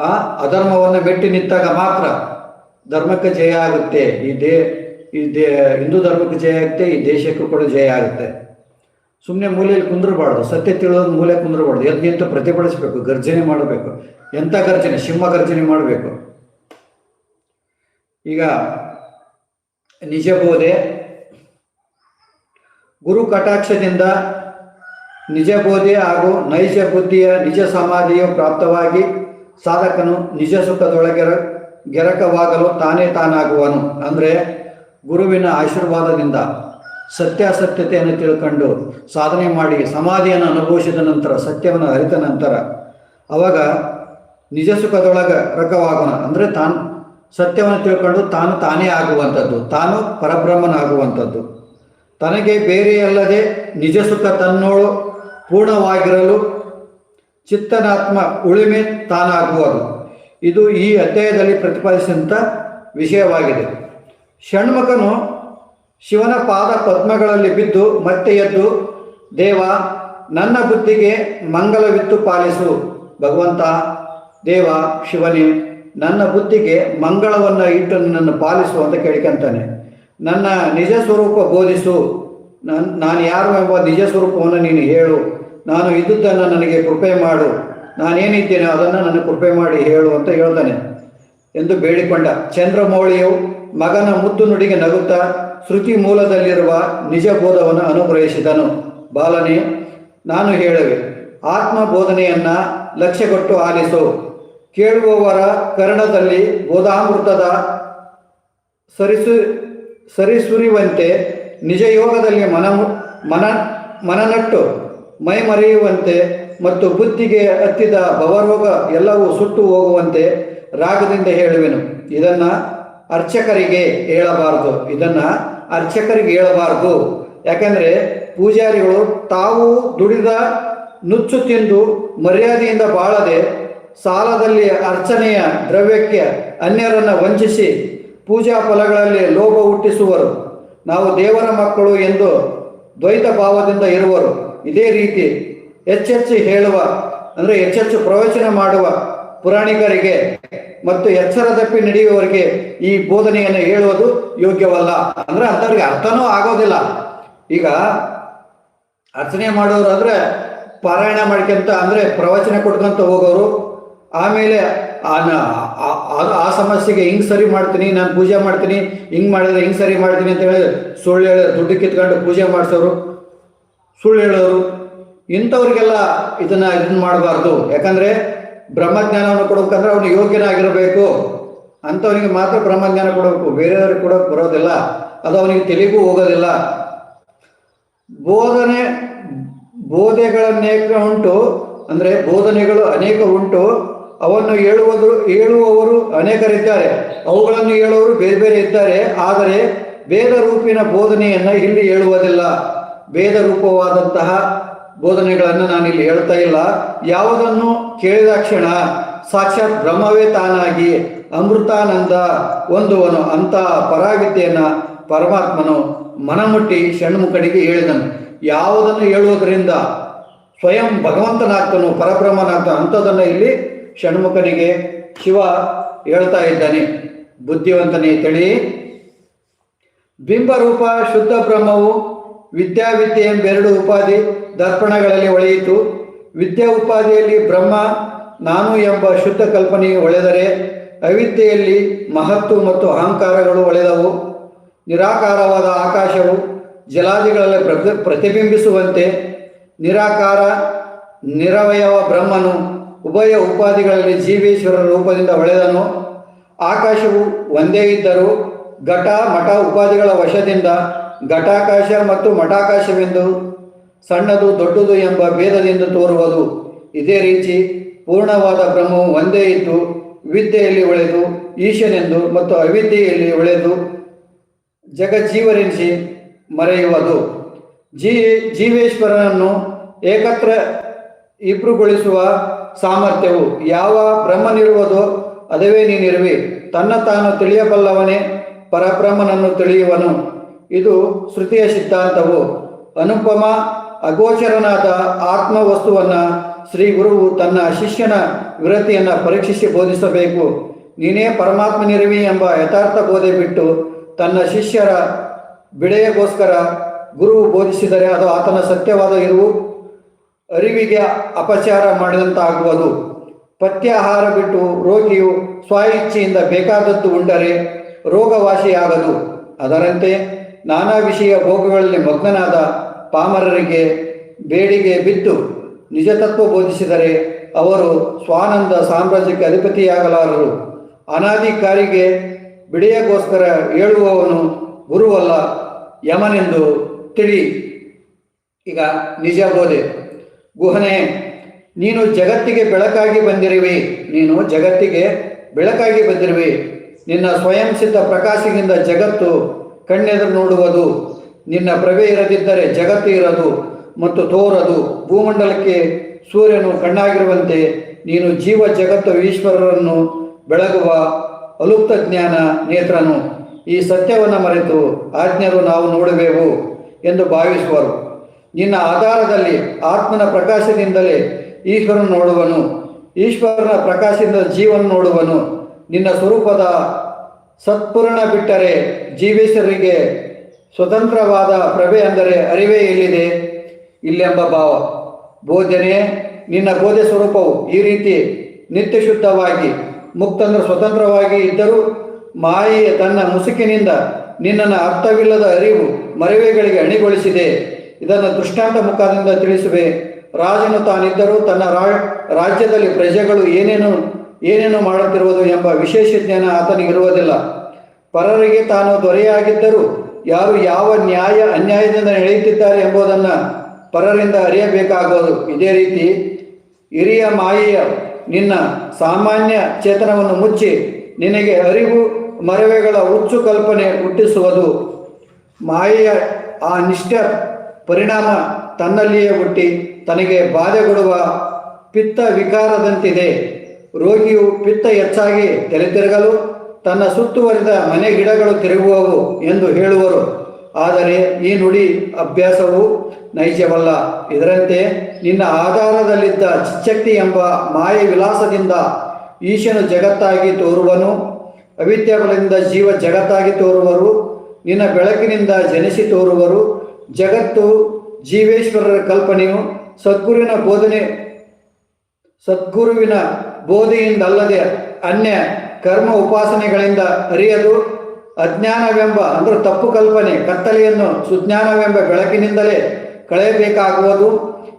ಆ ಅಧರ್ಮವನ್ನು ಬೆಟ್ಟಿ ನಿಂತಾಗ ಮಾತ್ರ ಧರ್ಮಕ್ಕೆ ಜಯ ಆಗುತ್ತೆ. ಈ ದೇ ಈ ದೇ, ಹಿಂದೂ ಧರ್ಮಕ್ಕೆ ಜಯ ಆಗುತ್ತೆ, ಈ ದೇಶಕ್ಕೂ ಕೂಡ ಜಯ ಆಗುತ್ತೆ. ಸುಮ್ಮನೆ ಮೂಲೆಯಲ್ಲಿ ಕುಂದ್ರಬಾರ್ದು, ಸತ್ಯ ತಿಳಿಯೋದು ಮೂಲೆ ಕುಂದ್ರಬಾರ್ದು. ಎದ್ದು ನಿಂತು ಪ್ರತಿಭಟಿಸಬೇಕು, ಗರ್ಜನೆ ಮಾಡಬೇಕು. ಎಂಥ ಗರ್ಜನೆ? ಸಿಂಹ ಗರ್ಜನೆ ಮಾಡಬೇಕು. ಈಗ ನಿಜ ಬೋಧೆ. ಗುರು ಕಟಾಕ್ಷದಿಂದ ನಿಜ ಬೋಧೆ ಹಾಗೂ ನೈಜ ಬುದ್ಧಿಯ ನಿಜ ಸಮಾಧಿಯು ಪ್ರಾಪ್ತವಾಗಿ ಸಾಧಕನು ನಿಜ ಸುಖದೊಳಗೆ ಗೆರಕವಾಗಲು ತಾನೇ ತಾನಾಗುವನು. ಅಂದರೆ ಗುರುವಿನ ಆಶೀರ್ವಾದದಿಂದ. ಸತ್ಯಾಸತ್ಯತೆಯನ್ನು ತಿಳ್ಕೊಂಡು ಸಾಧನೆ ಮಾಡಿ ಸಮಾಧಿಯನ್ನು ಅನುಭವಿಸಿದ ನಂತರ, ಸತ್ಯವನ್ನು ಅರಿತ ನಂತರ, ಅವಾಗ ನಿಜ ಸುಖದೊಳಗೆ ರಕವಾಗೋಣ. ಅಂದರೆ ತಾನು ಸತ್ಯವನ್ನು ತಿಳ್ಕೊಂಡು ತಾನು ತಾನೇ ಆಗುವಂಥದ್ದು, ತಾನು ಪರಬ್ರಹ್ಮನಾಗುವಂಥದ್ದು. ತನಗೆ ಬೇರೆಯಲ್ಲದೆ ನಿಜ ಸುಖ ತನ್ನೋಳು ಪೂರ್ಣವಾಗಿರಲು ಚಿತ್ತನಾತ್ಮ ಉಳಿಮೆ ತಾನಾಗುವುದು. ಇದು ಈ ಅಧ್ಯಾಯದಲ್ಲಿ ಪ್ರತಿಪಾದಿಸಿದಂಥ ವಿಷಯವಾಗಿದೆ. ಷಣ್ಮುಖನು ಶಿವನ ಪಾದ ಪದ್ಮಗಳಲ್ಲಿ ಬಿದ್ದು ಮತ್ತೆ ಎದ್ದು, ದೇವ, ನನ್ನ ಬುದ್ಧಿಗೆ ಮಂಗಲವಿತ್ತು ಪಾಲಿಸು. ಭಗವಂತ, ದೇವ, ಶಿವನೇ, ನನ್ನ ಬುದ್ಧಿಗೆ ಮಂಗಳವನ್ನು ಇಟ್ಟು ನನ್ನನ್ನು ಪಾಲಿಸು ಅಂತ ಕೇಳ್ಕೊಂತಾನೆ ನನ್ನ ನಿಜ ಸ್ವರೂಪ ಬೋಧಿಸು. ನನ್, ನಾನು ಯಾರು ಎಂಬ ನಿಜ ಸ್ವರೂಪವನ್ನು ನೀನು ಹೇಳು. ನಾನು ಇದ್ದುದನ್ನು ನನಗೆ ಕೃಪೆ ಮಾಡು. ನಾನೇನಿದ್ದೇನೆ ಅದನ್ನು ನನಗೆ ಕೃಪೆ ಮಾಡಿ ಹೇಳು ಅಂತ ಹೇಳ್ತಾನೆ. ಎಂದು ಬೇಡಿಕೊಂಡ ಚಂದ್ರಮೌಳಿಯು ಮಗನ ಮುದ್ದು ನುಡಿಗೆ ನಗುತ್ತಾ ಶ್ರುತಿ ಮೂಲದಲ್ಲಿರುವ ನಿಜ ಬೋಧವನ್ನು ಅನುಗ್ರಹಿಸಿದನು. ಬಾಲನೆ, ನಾನು ಹೇಳುವೆ ಆತ್ಮ ಬೋಧನೆಯನ್ನ ಲಕ್ಷ್ಯಗೊಟ್ಟು ಆಲಿಸು. ಕೇಳುವವರ ಕರ್ಣದಲ್ಲಿ ಬೋಧಾಮೃತದ ಸರಿಸು, ಸರಿಸುರಿಯುವಂತೆ ನಿಜ ಯೋಗದಲ್ಲಿ ಮನ ಮನ, ಮನನಟ್ಟು, ಮೈಮರೆಯುವಂತೆ ಮತ್ತು ಬುದ್ಧಿಗೆ ಹತ್ತಿದ ಭವರೋಗ ಎಲ್ಲವೂ ಸುಟ್ಟು ಹೋಗುವಂತೆ ರಾಗದಿಂದ ಹೇಳುವೆನು. ಇದನ್ನ ಅರ್ಚಕರಿಗೆ ಹೇಳಬಾರದು. ಇದನ್ನ ಅರ್ಚಕರಿಗೆ ಹೇಳಬಾರದು. ಯಾಕಂದ್ರೆ ಪೂಜಾರಿಗಳು ತಾವು ದುಡಿದ ನುಚ್ಚು ತಿಂದು ಮರ್ಯಾದೆಯಿಂದ ಬಾಳದೆ ಸಾಲದಲ್ಲಿ ಅರ್ಚನೆಯ ದ್ರವ್ಯಕ್ಕೆ ಅನ್ಯರನ್ನು ವಂಚಿಸಿ ಪೂಜಾ ಫಲಗಳಲ್ಲಿ ಲೋಭ ಹುಟ್ಟಿಸುವರು. ನಾವು ದೇವರ ಮಕ್ಕಳು ಎಂದು ದ್ವೈತ ಭಾವದಿಂದ ಇರುವರು. ಇದೇ ರೀತಿ ಹೆಚ್ಚೆಚ್ಚು ಹೇಳುವ, ಅಂದರೆ ಹೆಚ್ಚೆಚ್ಚು ಪ್ರವಚನ ಮಾಡುವ ಪುರಾಣಿಕರಿಗೆ ಮತ್ತು ಎಚ್ಚರ ತಪ್ಪಿ ನಡೆಯುವವರಿಗೆ ಈ ಬೋಧನೆಯನ್ನು ಹೇಳುವುದು ಯೋಗ್ಯವಲ್ಲ ಅಂದ್ರೆ ಅಂಥವ್ರಿಗೆ ಅರ್ಥನೂ ಆಗೋದಿಲ್ಲ. ಈಗ ಅರ್ಚನೆ ಮಾಡೋರು ಅಂದ್ರೆ ಪಾರಾಯಣ ಮಾಡ್ಕೊಂತ ಅಂದ್ರೆ ಪ್ರವಚನ ಕೊಟ್ಕೊಂತ ಹೋಗೋರು, ಆಮೇಲೆ ಆ ಸಮಸ್ಯೆಗೆ ಹಿಂಗ್ ಸರಿ ಮಾಡ್ತೀನಿ, ನಾನು ಪೂಜೆ ಮಾಡ್ತೀನಿ, ಹಿಂಗ್ ಮಾಡಿದ್ರೆ ಹಿಂಗ್ ಸರಿ ಮಾಡ್ತೀನಿ ಅಂತ ಹೇಳಿ ಸುಳ್ಳು ಹೇಳಿ ದುಡ್ಡು ಕಿತ್ಕೊಂಡು ಪೂಜೆ ಮಾಡಿಸೋರು, ಸುಳ್ಳು ಹೇಳೋರು, ಇಂಥವ್ರಿಗೆಲ್ಲ ಇದನ್ನ ಇದನ್ನ ಮಾಡಬಾರ್ದು. ಯಾಕಂದ್ರೆ ಬ್ರಹ್ಮಜ್ಞಾನವನ್ನು ಕೊಡಬೇಕಂದ್ರೆ ಅವನು ಯೋಗ್ಯನಾಗಿರಬೇಕು. ಅಂಥವನಿಗೆ ಮಾತ್ರ ಬ್ರಹ್ಮಜ್ಞಾನ ಕೊಡಬೇಕು. ಬೇರೆಯವ್ರಿಗೆ ಕೂಡ ಬರೋದಿಲ್ಲ. ಅದು ಅವನಿಗೆ ತೆಲಿಗೂ ಹೋಗೋದಿಲ್ಲ. ಬೋಧನೆ ಬೋಧೆಗಳನ್ನೇಕ ಉಂಟು. ಅಂದರೆ ಬೋಧನೆಗಳು ಅನೇಕ ಉಂಟು. ಅವನ್ನು ಹೇಳುವುದು, ಹೇಳುವವರು ಅನೇಕರಿದ್ದಾರೆ. ಅವುಗಳನ್ನು ಹೇಳುವವರು ಬೇರೆ ಬೇರೆ ಇದ್ದಾರೆ. ಆದರೆ ವೇದ ರೂಪಿನ ಬೋಧನೆಯನ್ನು ಇಲ್ಲಿ ಹೇಳುವುದಿಲ್ಲ. ವೇದ ರೂಪವಾದಂತಹ ಬೋಧನೆಗಳನ್ನು ನಾನಿಲ್ಲಿ ಹೇಳ್ತಾ ಇಲ್ಲ. ಯಾವುದನ್ನು ಕೇಳಿದ ಕ್ಷಣ ಸಾಕ್ಷಾತ್ ಬ್ರಹ್ಮವೇ ತಾನಾಗಿ ಅಮೃತಾನಂದ ಹೊಂದುವನು ಅಂತ ಪರಾವಿದ್ಯೆಯನ್ನ ಪರಮಾತ್ಮನು ಮನಮುಟ್ಟಿ ಷಣ್ಮುಖನಿಗೆ ಹೇಳಿದನು. ಯಾವುದನ್ನು ಹೇಳುವುದರಿಂದ ಸ್ವಯಂ ಭಗವಂತನಾಗ್ತನು, ಪರಬ್ರಹ್ಮನಾಗ್ತಾನೆ ಅಂಥದನ್ನು ಇಲ್ಲಿ ಷಣ್ಮುಖನಿಗೆ ಶಿವ ಹೇಳ್ತಾ ಇದ್ದಾನೆ. ಬುದ್ಧಿವಂತನೇ ತಿಳಿ. ಬಿಂಬರೂಪ ಶುದ್ಧ ಬ್ರಹ್ಮವು ವಿದ್ಯಾವಿದ್ಯೆ ಎಂಬೆರಡು ಉಪಾಧಿ ದರ್ಪಣಗಳಲ್ಲಿ ಒಳೆಯಿತು. ವಿದ್ಯಾ ಉಪಾಧಿಯಲ್ಲಿ ಬ್ರಹ್ಮ, ನಾನು ಎಂಬ ಶುದ್ಧ ಕಲ್ಪನೆಯು ಒಳೆದರೆ ಅವಿದ್ಯೆಯಲ್ಲಿ ಮಹತ್ತು ಮತ್ತು ಅಹಂಕಾರಗಳು ಒಳೆದವು. ನಿರಾಕಾರವಾದ ಆಕಾಶವು ಜಲಾದಿಗಳಲ್ಲಿ ಪ್ರತಿ ಪ್ರತಿಬಿಂಬಿಸುವಂತೆ ನಿರಾಕಾರ, ನಿರವಯವ ಬ್ರಹ್ಮನು ಉಭಯ ಉಪಾಧಿಗಳಲ್ಲಿ ಜೀವೇಶ್ವರ ರೂಪದಿಂದ ಒಳೆದನು. ಆಕಾಶವು ಒಂದೇ ಇದ್ದರೂ ಘಟ, ಮಠ ಉಪಾಧಿಗಳ ವಶದಿಂದ ಘಟಾಕಾಶ ಮತ್ತು ಮಠಾಕಾಶವೆಂದು ಸಣ್ಣದು ದೊಡ್ಡದು ಎಂಬ ಭೇದದಿಂದ ತೋರುವುದು. ಇದೇ ರೀತಿ ಪೂರ್ಣವಾದ ಬ್ರಹ್ಮವು ಒಂದೇ ಇದ್ದು, ವಿದ್ಯೆಯಲ್ಲಿ ಒಳೆದು ಈಶನೆಂದು ಮತ್ತು ಅವಿದ್ಯೆಯಲ್ಲಿ ಒಳೆದು ಜಗಜ್ಜೀವರೆನಿಸಿ ಮರೆಯುವುದು. ಜೀ, ಜೀವೇಶ್ವರನನ್ನು ಏಕತ್ರ ಇಬ್ರುಗೊಳಿಸುವ ಸಾಮರ್ಥ್ಯವು ಯಾವ ಬ್ರಹ್ಮನಿರುವುದೋ ಅದವೇ ನೀನಿರುವೆ. ತನ್ನ ತಾನು ತಿಳಿಯಬಲ್ಲವನೇ ಪರಬ್ರಹ್ಮನನ್ನು ತಿಳಿಯುವನು. ಇದು ಶ್ರುತಿಯ ಸಿದ್ಧಾಂತವು. ಅನುಪಮ ಅಗೋಚರನಾದ ಆತ್ಮ ವಸ್ತುವನ್ನು ಶ್ರೀ ಗುರುವು ತನ್ನ ಶಿಷ್ಯನ ವಿರತಿಯನ್ನು ಪರೀಕ್ಷಿಸಿ ಬೋಧಿಸಬೇಕು. ನೀನೇ ಪರಮಾತ್ಮನಿರುವಿ ಎಂಬ ಯಥಾರ್ಥ ಬೋಧೆ ಬಿಟ್ಟು ತನ್ನ ಶಿಷ್ಯರ ಬಿಡೆಯಗೋಸ್ಕರ ಗುರುವು ಬೋಧಿಸಿದರೆ ಅದು ಆತನ ಸತ್ಯವಾದ ಇರುವು. ಅರಿವಿಗೆ ಅಪಚಾರ ಮಾಡಿದಂತಾಗುವುದು. ಪಥ್ಯಾಹಾರ ಬಿಟ್ಟು ರೋಗಿಯು ಸ್ವ ಇಚ್ಛೆಯಿಂದ ಬೇಕಾದದ್ದು ಉಂಡರೆ ರೋಗವಾಸಿಯಾಗದು. ಅದರಂತೆ ನಾನಾ ವಿಷಯ ಭೋಗಗಳಲ್ಲಿ ಮಗ್ನನಾದ ಪಾಮರರಿಗೆ ಬೇಡಿಗೆ ಬಿದ್ದು ನಿಜತತ್ವ ಬೋಧಿಸಿದರೆ ಅವರು ಸ್ವಾನಂದ ಸಾಮ್ರಾಜ್ಯಕ್ಕೆ ಅಧಿಪತಿಯಾಗಲಾರರು. ಅನಾಧಿಕಾರಿಗೆ ಬಿಡಿಯಗೋಸ್ಕರ ಹೇಳುವವನು ಗುರುವಲ್ಲ ಯಮನೆಂದು ತಿಳಿ. ಈಗ ನಿಜ ಬೋಧೆ. ಗುಹನೆ, ನೀನು ಜಗತ್ತಿಗೆ ಬೆಳಕಾಗಿ ಬಂದಿರುವೆ. ನೀನು ಜಗತ್ತಿಗೆ ಬೆಳಕಾಗಿ ಬಂದಿರುವೆ. ನಿನ್ನ ಸ್ವಯಂ ಸಿದ್ಧ ಪ್ರಕಾಶದಿಂದ ಜಗತ್ತು ಕಣ್ಣೆದುರು ನೋಡುವುದು. ನಿನ್ನ ಪ್ರಭೆ ಇರದಿದ್ದರೆ ಜಗತ್ತು ಇರದು ಮತ್ತು ತೋರದು. ಭೂಮಂಡಲಕ್ಕೆ ಸೂರ್ಯನು ಕಣ್ಣಾಗಿರುವಂತೆ ನೀನು ಜೀವ ಜಗತ್ತು ಈಶ್ವರರನ್ನು ಬೆಳಗುವ ಅಲುಪ್ತ ಜ್ಞಾನ ನೇತ್ರನು. ಈ ಸತ್ಯವನ್ನು ಮರೆತು ಆಜ್ಞರು ನಾವು ನೋಡಬೇಕು ಎಂದು ಭಾವಿಸುವರು. ನಿನ್ನ ಆಧಾರದಲ್ಲಿ ಆತ್ಮನ ಪ್ರಕಾಶದಿಂದಲೇ ಈಶ್ವರನು ನೋಡುವನು. ಈಶ್ವರನ ಪ್ರಕಾಶದಿಂದ ಜೀವನ ನೋಡುವನು. ನಿನ್ನ ಸ್ವರೂಪದ ಸತ್ಪೂರ್ಣ ಬಿಟ್ಟರೆ ಜೀವೇಶ್ವರಿಗೆ ಸ್ವತಂತ್ರವಾದ ಪ್ರಭೆ ಅಂದರೆ ಅರಿವೇ ಎಲ್ಲಿದೆ? ಇಲ್ಲೆಂಬ ಭಾವ. ಬೋಧನೆ, ನಿನ್ನ ಬೋಧೆ ಸ್ವರೂಪವು ಈ ರೀತಿ ನಿತ್ಯ ಶುದ್ಧವಾಗಿ ಮುಕ್ತಂದ್ರ ಸ್ವತಂತ್ರವಾಗಿ ಇದ್ದರೂ ಮಾಯೆಯ ತನ್ನ ಮುಸುಕಿನಿಂದ ನಿನ್ನನ್ನು ಅರ್ಥವಿಲ್ಲದ ಅರಿವು ಮರವೆಗಳಿಗೆ ಅಣಿಗೊಳಿಸಿದೆ. ಇದನ್ನು ದೃಷ್ಟಾಂತ ಮುಖದಿಂದ ತಿಳಿಸುವೆ. ರಾಜನು ತಾನಿದ್ದರೂ ತನ್ನ ರಾಜ್ಯದಲ್ಲಿ ಪ್ರಜೆಗಳು ಏನೇನು ಏನೇನು ಮಾಡುತ್ತಿರುವುದು ಎಂಬ ವಿಶೇಷ ಜ್ಞಾನ ಆತನಿಗಿರುವುದಿಲ್ಲ. ಪರರಿಗೆ ತಾನು ದೊರೆಯಾಗಿದ್ದರೂ ಯಾರು ಯಾವ ನ್ಯಾಯ ಅನ್ಯಾಯದಿಂದ ನಡೆಯುತ್ತಿದ್ದಾರೆ ಎಂಬುದನ್ನು ಪರರಿಂದ ಅರಿಯಬೇಕಾಗುವುದು. ಇದೇ ರೀತಿ ಹಿರಿಯ ಮಾಯೆಯ ನಿನ್ನ ಸಾಮಾನ್ಯ ಚೇತನವನ್ನು ಮುಚ್ಚಿ ನಿನಗೆ ಅರಿವು, ಮರವೆಗಳ ಹುಚ್ಚು ಕಲ್ಪನೆ ಹುಟ್ಟಿಸುವುದು. ಮಾಯೆಯ ಆ ನಿಷ್ಠ ಪರಿಣಾಮ ತನ್ನಲ್ಲಿಯೇ ಹುಟ್ಟಿ ತನಗೆ ಬಾಧೆಗೊಡುವ ಪಿತ್ತ ವಿಕಾರದಂತಿದೆ. ರೋಗಿಯು ಪಿತ್ತ ಹೆಚ್ಚಾಗಿ ತಲೆ ತಿರುಗಲು ತನ್ನ ಸುತ್ತುವರಿದ ಮನೆ ಗಿಡಗಳು ತಿರುಗುವವು ಎಂದು ಹೇಳುವರು. ಆದರೆ ಈ ನುಡಿ ಅಭ್ಯಾಸವು ನೈಜವಲ್ಲ. ಇದರಂತೆ ನಿನ್ನ ಆಧಾರದಲ್ಲಿದ್ದ ಚಿಚ್ಚಕ್ತಿ ಎಂಬ ಮಾಯ ವಿಲಾಸದಿಂದ ಈಶನು ಜಗತ್ತಾಗಿ ತೋರುವನು. ಅವಿದ್ಯಾಬಲದಿಂದ ಜೀವ ಜಗತ್ತಾಗಿ ತೋರುವರು. ನಿನ್ನ ಬೆಳಕಿನಿಂದ ಜನಿಸಿ ತೋರುವರು. ಜಗತ್ತು ಜೀವೇಶ್ವರರ ಕಲ್ಪನೆಯು ಸದ್ಗುರುವಿನ ಬೋಧನೆ, ಸದ್ಗುರುವಿನ ಬೋಧೆಯಿಂದಲ್ಲದೆ ಅನ್ಯ ಕರ್ಮ ಉಪಾಸನೆಗಳಿಂದ ಅರಿಯದು ಅಜ್ಞಾನವೆಂಬ ಅಂದ್ರೆ ತಪ್ಪು ಕಲ್ಪನೆ, ಕತ್ತಲೆಯನ್ನು ಸುಜ್ಞಾನವೆಂಬ ಬೆಳಕಿನಿಂದಲೇ ಕಳೆಯಬೇಕಾಗುವುದು.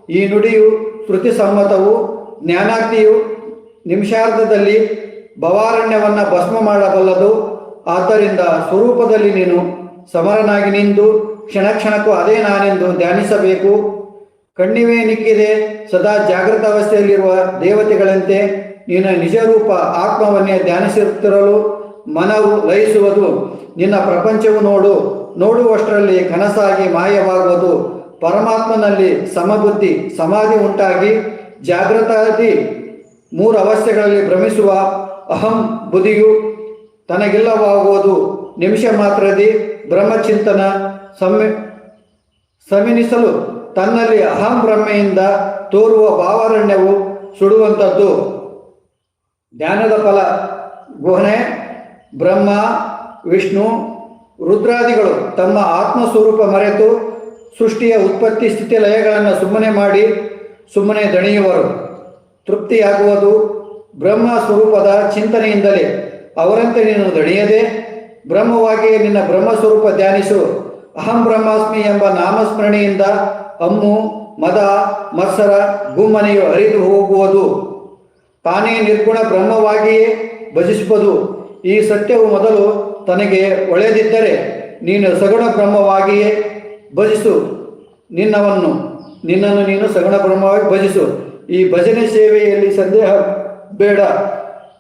ಈ ನುಡಿಯು ಶ್ರುತಿ ಸಮ್ಮತವು, ಜ್ಞಾನಾಗ್ನಿಯು ನಿಮಿಷಾರ್ಧದಲ್ಲಿ ಭವಾರಣ್ಯವನ್ನು ಭಸ್ಮ ಮಾಡಬಲ್ಲದು. ಆದ್ದರಿಂದ ಸ್ವರೂಪದಲ್ಲಿ ನೀನು ಸಮರನಾಗಿ ನಿಂದು ಕ್ಷಣ ಕ್ಷಣಕ್ಕೂ ಅದೇ ನಾನೆಂದು ಧ್ಯಾನಿಸಬೇಕು. ಕಣ್ಣಿವೆ ನಿಕ್ಕಿದೆ ಸದಾ ಜಾಗೃತ ಅವಸ್ಥೆಯಲ್ಲಿರುವ ದೇವತೆಗಳಂತೆ ನಿನ್ನ ನಿಜರೂಪ ಆತ್ಮವನ್ನೇ ಧ್ಯಾನಿಸುತ್ತಿರಲು ಮನವು ಲಯಿಸುವುದು. ನಿನ್ನ ಪ್ರಪಂಚವು ನೋಡು. ನೋಡುವಷ್ಟರಲ್ಲಿ ಕನಸಾಗಿ ಮಾಯವಾಗುವುದು. ಪರಮಾತ್ಮನಲ್ಲಿ ಸಮಬುದ್ಧಿ, ಸಮಾಧಿ ಉಂಟಾಗಿ ಜಾಗೃತಾದಿ ಮೂರು ಅವಸ್ಥೆಗಳಲ್ಲಿ ಭ್ರಮಿಸುವ ಅಹಂ ಬುದ್ಧಿಯು ತನಗಿಲ್ಲವಾಗುವುದು. ನಿಮಿಷ ಮಾತ್ರದಿ ಬ್ರಹ್ಮಚಿಂತನ ಸಮ್ಮೆ ಸಮಿನಿಸಲು ತನ್ನಲ್ಲಿ ಅಹಂ ಬ್ರಹ್ಮೆಯಿಂದ ತೋರುವ ಭಾವಾರಣ್ಯವು ಸುಡುವಂಥದ್ದು. ಧ್ಯಾನದ ಫಲ, ಗುಹನೆ, ಬ್ರಹ್ಮ, ವಿಷ್ಣು, ರುದ್ರಾದಿಗಳು ತಮ್ಮ ಆತ್ಮಸ್ವರೂಪ ಮರೆತು ಸೃಷ್ಟಿಯ ಉತ್ಪತ್ತಿ ಸ್ಥಿತಿ ಲಯಗಳನ್ನು ಸುಮ್ಮನೆ ಮಾಡಿ ಸುಮ್ಮನೆ ದಣಿಯುವರು. ತೃಪ್ತಿಯಾಗುವುದು ಬ್ರಹ್ಮ ಸ್ವರೂಪದ ಚಿಂತನೆಯಿಂದಲೇ. ಅವರಂತೆ ನೀನು ದಣಿಯದೆ ಬ್ರಹ್ಮವಾಗಿಯೇ ನಿನ್ನ ಬ್ರಹ್ಮ ಸ್ವರೂಪ ಧ್ಯಾನಿಸು. ಅಹಂ ಬ್ರಹ್ಮಾಸ್ಮಿ ಎಂಬ ನಾಮಸ್ಮರಣೆಯಿಂದ ಅಮ್ಮು, ಮದ, ಮತ್ಸರ, ಗುಮ್ಮನೆಯು ಹರಿದು ಹೋಗುವುದು. ತಾನೇ ನಿರ್ಗುಣ ಬ್ರಹ್ಮವಾಗಿಯೇ ಭಜಿಸುವುದು. ಈ ಸತ್ಯವು ಮೊದಲು ತನಗೆ ಒಳ್ಳೆಯದಿದ್ದರೆ ನೀನು ಸಗುಣ ಬ್ರಹ್ಮವಾಗಿಯೇ ಭಜಿಸು. ನಿನ್ನವನ್ನು, ನಿನ್ನನ್ನು ನೀನು ಸಗುಣ ಬ್ರಹ್ಮವಾಗಿ ಭಜಿಸು. ಈ ಭಜನೆ ಸೇವೆಯಲ್ಲಿ ಸಂದೇಹ ಬೇಡ.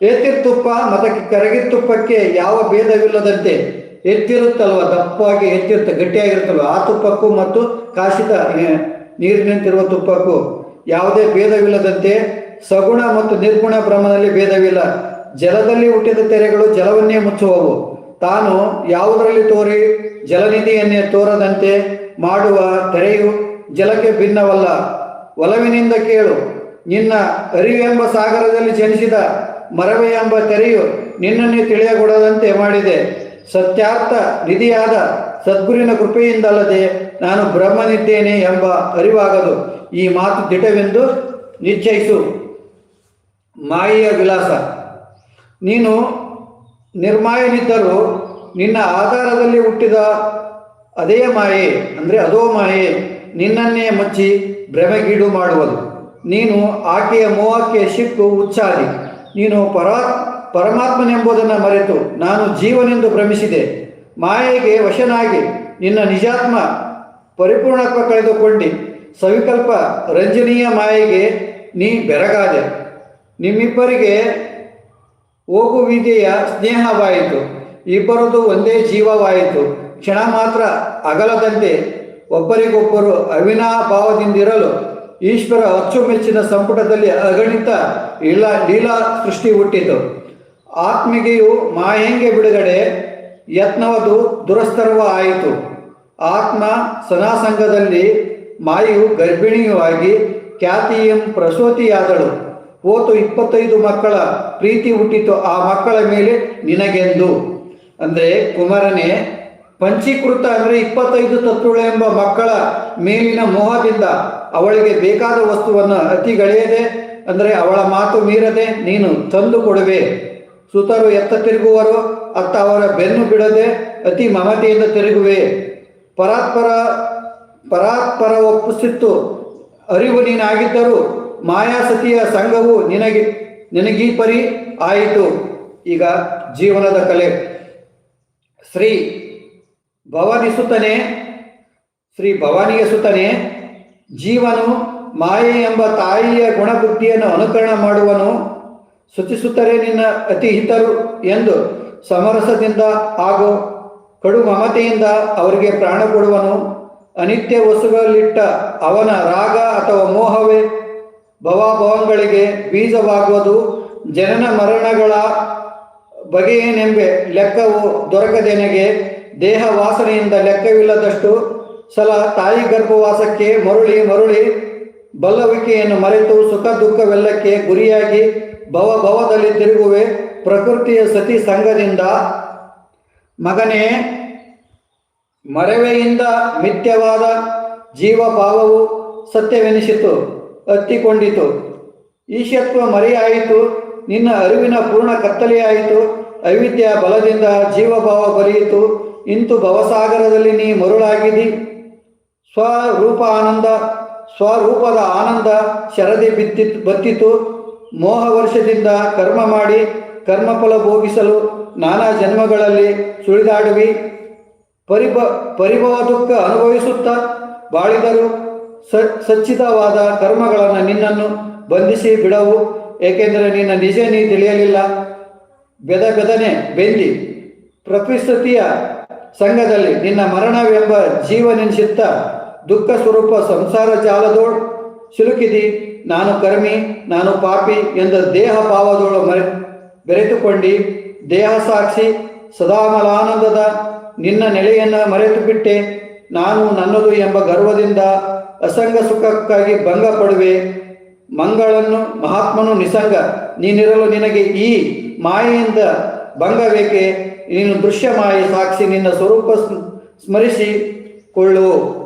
ಎತ್ತಿರ್ತುಪ್ಪ ಮತ್ತು ಕರಗಿರ್ತುಪ್ಪಕ್ಕೆ ಯಾವ ಭೇದವಿಲ್ಲದಂತೆ ಎತ್ತಿರುತ್ತಲ್ವ? ದಪ್ಪವಾಗಿ ಎತ್ತಿರುತ್ತೆ, ಗಟ್ಟಿಯಾಗಿರುತ್ತಲ್ವ? ಆ ತುಪ್ಪಕ್ಕೂ ಮತ್ತು ಕಾಶಿತ ನೀರಿನಂತಿರುವ ತುಪ್ಪಕ್ಕೂ ಯಾವುದೇ ಭೇದವಿಲ್ಲದಂತೆ ಸಗುಣ ಮತ್ತು ನಿರ್ಗುಣ ಬ್ರಹ್ಮನಲ್ಲಿ ಭೇದವಿಲ್ಲ. ಜಲದಲ್ಲಿ ಹುಟ್ಟಿದ ತೆರೆಗಳು ಜಲವನ್ನೇ ಮುಚ್ಚುವವು. ತಾನು ಯಾವುದರಲ್ಲಿ ತೋರಿ ಜಲನಿಧಿಯನ್ನೇ ತೋರದಂತೆ ಮಾಡುವ ತೆರೆಯು ಜಲಕ್ಕೆ ಭಿನ್ನವಲ್ಲ. ಒಲವಿನಿಂದ ಕೇಳು. ನಿನ್ನ ಅರಿವೆಂಬ ಸಾಗರದಲ್ಲಿ ಜನಿಸಿದ ಮರವೆ ಎಂಬ ತೆರೆಯು ನಿನ್ನನ್ನೇ ತಿಳಿಯಗೊಡದಂತೆ ಮಾಡಿದೆ. ಸತ್ಯಾರ್ಥ ನಿಧಿಯಾದ ಸದ್ಗುರಿನ ಕೃಪೆಯಿಂದಲ್ಲದೆ ನಾನು ಬ್ರಹ್ಮನಿದ್ದೇನೆ ಎಂಬ ಅರಿವಾಗದು. ಈ ಮಾತು ದಿಟವೆಂದು ನಿಶ್ಚಯಿಸು. ಮಾಯೆಯ ವಿಲಾಸ ನೀನು ನಿರ್ಮಾಯನಿದ್ದರೂ ನಿನ್ನ ಆಧಾರದಲ್ಲಿ ಹುಟ್ಟಿದ ಅದೇ ಮಾಯೆ, ಅಂದರೆ ಅದೋ ಮಾಯೆ, ನಿನ್ನನ್ನೇ ಮಚ್ಚಿ ಭ್ರಮೆಗೀಡು ಮಾಡುವುದು. ನೀನು ಆಕೆಯ ಮೋಹಕ್ಕೆ ಸಿಕ್ಕು ಉಚ್ಚಾರಿ ನೀನು ಪರ, ಪರಮಾತ್ಮನೆಂಬುದನ್ನು ಮರೆತು ನಾನು ಜೀವನೆಂದು ಭ್ರಮಿಸಿದೆ. ಮಾಯೆಗೆ ವಶನಾಗಿ ನಿನ್ನ ನಿಜಾತ್ಮ ಪರಿಪೂರ್ಣತ್ವ ಕಳೆದುಕೊಂಡು. ಸವಿಕಲ್ಪ ರಂಜನೀಯ ಮಾಯೆಗೆ ನೀ ಬೆರಗಾದೆ. ನಿಮ್ಮಿಬ್ಬರಿಗೆ ಹೋಗುವಿದೆಯ ಸ್ನೇಹವಾಯಿತು. ಇಬ್ಬರದು ಒಂದೇ ಜೀವವಾಯಿತು. ಕ್ಷಣ ಮಾತ್ರ ಅಗಲದಂತೆ ಒಬ್ಬರಿಗೊಬ್ಬರು ಅವಿನಾಭಾವದಿಂದಿರಲು ಈಶ್ವರ ಅಚ್ಚುಮೆಚ್ಚಿನ ಸಂಪುಟದಲ್ಲಿ ಅಗಣಿತ ಇಲ್ಲ ಲೀಲಾ ಸೃಷ್ಟಿ ಹುಟ್ಟಿತು. ಆತ್ಮಿಗೆಯು ಮಾಯಂಗೆ ಬಿಡುಗಡೆ? ಯತ್ನವದು ದುರಸ್ತರವ ಆಯಿತು. ಆತ್ಮ ಸನಾಸಂಗದಲ್ಲಿ ಮಾಯು ಗರ್ಭಿಣಿಯೂ ಆಗಿ ಖ್ಯಾತಿಯಂ ಪ್ರಸೂತಿಯಾದಳು. ಹೋತು ಇಪ್ಪತ್ತೈದು ಮಕ್ಕಳ ಪ್ರೀತಿ ಹುಟ್ಟಿತು. ಆ ಮಕ್ಕಳ ಮೇಲೆ ನಿನಗೆಂದು? ಅಂದರೆ ಕುಮಾರನೇ, ಪಂಚೀಕೃತ ಅಂದರೆ ಇಪ್ಪತ್ತೈದು ತತ್ವಗಳು ಎಂಬ ಮಕ್ಕಳ ಮೇಲಿನ ಮೋಹದಿಂದ ಅವಳಿಗೆ ಬೇಕಾದ ವಸ್ತುವನ್ನು ಅತಿ ಗೆಳೆಯದೆ ಅಂದರೆ ಅವಳ ಮಾತು ಮೀರದೆ ನೀನು ತಂದು ಕೊಡುವೆ. ಸುತರು ಎತ್ತ ತಿರುಗುವರು, ಅತ್ತ ಅವರ ಬೆನ್ನು ಬಿಡದೆ ಅತಿ ಮಮತೆಯಿಂದ ತಿರುಗುವೆ. ಪರಾತ್ಪರ ಪರಾತ್ಪರ ಒಪ್ಪಿಸಿತ್ತು. ಅರಿವು ನೀನಾಗಿದ್ದರೂ ಮಾಯಾಸತಿಯ ಸಂಘವು ನಿನಗೆ ನಿನಗೀ ಪರಿ ಆಯಿತು. ಈಗ ಜೀವನದ ಕಲೆ. ಶ್ರೀ ಭವನಿಸುತ್ತನೆ, ಶ್ರೀ ಭವಾನಿಗೆ ಸುತ್ತನೆ ಜೀವನು ಮಾಯೆ ಎಂಬ ತಾಯಿಯ ಗುಣಬುದ್ಧಿಯನ್ನು ಅನುಕರಣ ಮಾಡುವನು ಸುತಿಸುತ್ತರೆ ನಿನ್ನ ಅತಿ ಹಿತರು ಎಂದು ಸಮರಸದಿಂದ ಹಾಗೂ ಕಡು ಮಮತೆಯಿಂದ ಅವರಿಗೆ ಪ್ರಾಣ ಕೊಡುವನು. ಅನಿತ್ಯ ವಸ್ತುಗಳಲ್ಲಿಟ್ಟ ಅವನ ರಾಗ ಅಥವಾ ಮೋಹವೇ ಭವಾಭವಗಳಿಗೆ ಬೀಜವಾಗುವುದು ಜನನ ಮರಣಗಳ ಬಗೆಯೇನೆಂಬೆ ಲೆಕ್ಕವು ದೊರಕದೆನೆಗೆ ದೇಹ ವಾಸನೆಯಿಂದ ಲೆಕ್ಕವಿಲ್ಲದಷ್ಟು ಸಲ ತಾಯಿ ಗರ್ಭವಾಸಕ್ಕೆ ಮರುಳಿ ಮರುಳಿ ಬಲ್ಲವಿಕೆಯನ್ನು ಮರೆತು ಸುಖ ದುಃಖವೆಲ್ಲಕ್ಕೆ ಗುರಿಯಾಗಿ ಭವ ಭವದಲ್ಲಿ ತಿರುಗುವೆ ಪ್ರಕೃತಿಯ ಸತಿ ಸಂಘದಿಂದ. ಮಗನೇ, ಮರವೆಯಿಂದ ಮಿಥ್ಯವಾದ ಜೀವಭಾವವು ಸತ್ಯವೆನಿಸಿತು. ಹತ್ತಿಕೊಂಡಿತು ಈಶತ್ವ ಮರೆಯಾಯಿತು, ನಿನ್ನ ಅರಿವಿನ ಪೂರ್ಣ ಕತ್ತಲೆಯಾಯಿತು, ಅವಿದ್ಯ ಬಲದಿಂದ ಜೀವಭಾವ ಬರೆಯಿತು ಇಂತು ಭವಸಾಗರದಲ್ಲಿ ನೀ ಮರುಳಾಗಿದಿ. ಸ್ವರೂಪ ಆನಂದ ಸ್ವರೂಪದ ಆನಂದ ಶರದಿ ಬಿತ್ತಿ ಬತ್ತಿತು. ಮೋಹ ವರ್ಷದಿಂದ ಕರ್ಮ ಮಾಡಿ, ಕರ್ಮಫಲ ಭೋಗಿಸಲು ನಾನಾ ಜನ್ಮಗಳಲ್ಲಿ ಸುಳಿದಾಡುವಿ. ಪರಿಭ, ಪರಿಭವ ದುಃಖ ಅನುಭವಿಸುತ್ತಾ ಬಾಳಿದರು. ಸಚ್ಚಿತವಾದ ಕರ್ಮಗಳನ್ನು ನಿನ್ನನ್ನು ಬಂಧಿಸಿ ಬಿಡವು. ಏಕೆಂದರೆ ನಿನ್ನ ನಿಜ ನೀ ತಿಳಿಯಲಿಲ್ಲ. ಬೆದ, ಬೆದನೆ, ಬೆಂದಿ ಪ್ರಕೃತಿಯ ಸಂಘದಲ್ಲಿ ನಿನ್ನ ಮರಣವೆಂಬ ಜೀವನೆನಿಸುತ್ತ ದುಃಖ ಸ್ವರೂಪ ಸಂಸಾರ ಜಾಲದೋಳ್ ಸಿಲುಕಿದಿ. ನಾನು ಕರ್ಮಿ, ನಾನು ಪಾಪಿ ಎಂದ ದೇಹ ಭಾವದೋಳು ಮರೆ, ಬೆರೆತುಕೊಂಡು. ದೇಹ ಸಾಕ್ಷಿ ಸದಾಮಲಾನಂದದ ನಿನ್ನ ನೆಲೆಯನ್ನು ಮರೆತು ಬಿಟ್ಟೆ ನಾನು ನನ್ನದು ಎಂಬ ಗರ್ವದಿಂದ ಅಸಂಗ ಸುಖಕ್ಕಾಗಿ ಭಂಗ ಪಡುವೆ. ಮಂಗಳನ್ನು ಮಹಾತ್ಮನು ನಿಸಂಗ. ನೀನಿರಲು ನಿನಗೆ ಈ ಮಾಯೆಯಿಂದ ಭಂಗ ಬೇಕೆ ನೀನು ದೃಶ್ಯ ಮಾಯೆ ಸಾಕ್ಷಿ ನಿನ್ನ ಸ್ವರೂಪ ಸ್ಮರಿಸಿ ಸ್ಮರಿಸಿಕೊಳ್ಳು.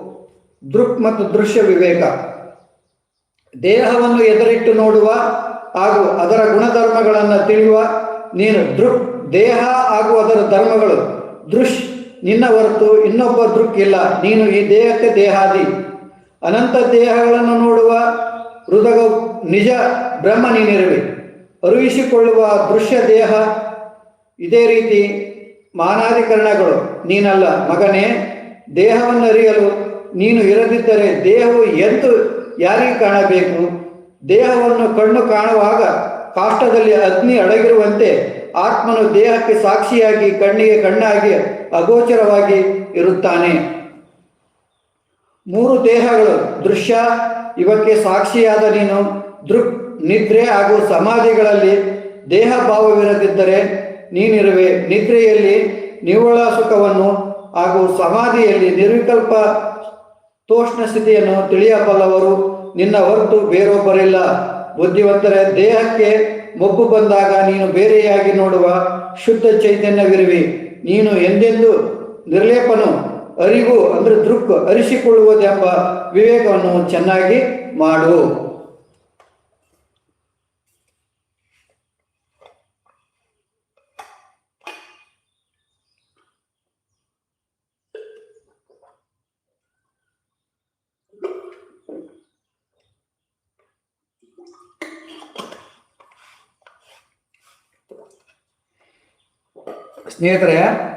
ದೃಕ್ ಮತ್ತು ದೃಶ್ಯ ವಿವೇಕ. ದೇಹವನ್ನು ಎದುರಿಟ್ಟು ನೋಡುವ ಹಾಗೂ ಅದರ ಗುಣಧರ್ಮಗಳನ್ನು ತಿಳಿಯುವ ನೀನು ದೃಕ್, ದೇಹ ಹಾಗೂ ಅದರ ಧರ್ಮಗಳು. ದೃಶ್, ನಿನ್ನ ಹೊರತು ಇನ್ನೊಬ್ಬ ದೃಕ್ ಇಲ್ಲ. ನೀನು ಈ ದೇಹಕ್ಕೆ ದೇಹಾದಿ. ಅನಂತ ದೇಹಗಳನ್ನು ನೋಡುವ ಹೃದಯ ನಿಜ ಬ್ರಹ್ಮ ನೀನಿರುವೆ. ಅರುವಿಸಿಕೊಳ್ಳುವ ದೃಶ್ಯ ದೇಹ ಇದೇ ರೀತಿ ಮಾನಾಧಿಕರಣಗಳು. ನೀನಲ್ಲ ಮಗನೇ ದೇಹವನ್ನು ಅರಿಯಲು ನೀನು ಇರದಿದ್ದರೆ ದೇಹವು ಎಂದು ಯಾರಿಗೆ ಕಾಣಬೇಕು? ದೇಹವನ್ನು ಕಣ್ಣು ಕಾಣುವಾಗ ಕಾಷ್ಟದಲ್ಲಿ ಅಗ್ನಿ ಅಡಗಿರುವಂತೆ ಆತ್ಮನು ದೇಹಕ್ಕೆ ಸಾಕ್ಷಿಯಾಗಿ ಕಣ್ಣಿಗೆ ಕಣ್ಣಾಗಿ ಅಗೋಚರವಾಗಿ ಇರುತ್ತಾನೆ. ಮೂರು ದೇಹಗಳು, ದೃಶ್ಯ, ಇವಕ್ಕೆ ಸಾಕ್ಷಿಯಾದ ನೀನು, ದೃಕ್, ನಿದ್ರೆ ಹಾಗೂ ಸಮಾಧಿಗಳಲ್ಲಿ ದೇಹ ಭಾವವಿರದಿದ್ದರೆ ನೀನಿರುವೆ. ನಿದ್ರೆಯಲ್ಲಿ ನಿವ್ವಳ ಸುಖವನ್ನು ಹಾಗೂ ಸಮಾಧಿಯಲ್ಲಿ ನಿರ್ವಿಕಲ್ಪ ತೋಷ್ಣ ಸ್ಥಿತಿಯನ್ನು ತಿಳಿಯಬಲ್ಲವರು ನಿನ್ನ ಹೊರತು ಬೇರೊಬ್ಬರಿಲ್ಲ. ಬುದ್ಧಿವಂತರೆ, ದೇಹಕ್ಕೆ ಮೊಗ್ಗು ಬಂದಾಗ ನೀನು ಬೇರೆಯಾಗಿ ನೋಡುವ ಶುದ್ಧ ಚೈತನ್ಯವಿರುವಿ. ನೀನು ಎಂದೆಂದು ನಿರ್ಲೇಪನು? ಅರಿವು ಅಂದರೆ ದೃಕ್ ಅರಿಸಿಕೊಳ್ಳುವುದೆಂಬ ವಿವೇಕವನ್ನು ಚೆನ್ನಾಗಿ ಮಾಡು. ಸ್ನೇಹಿತರೆ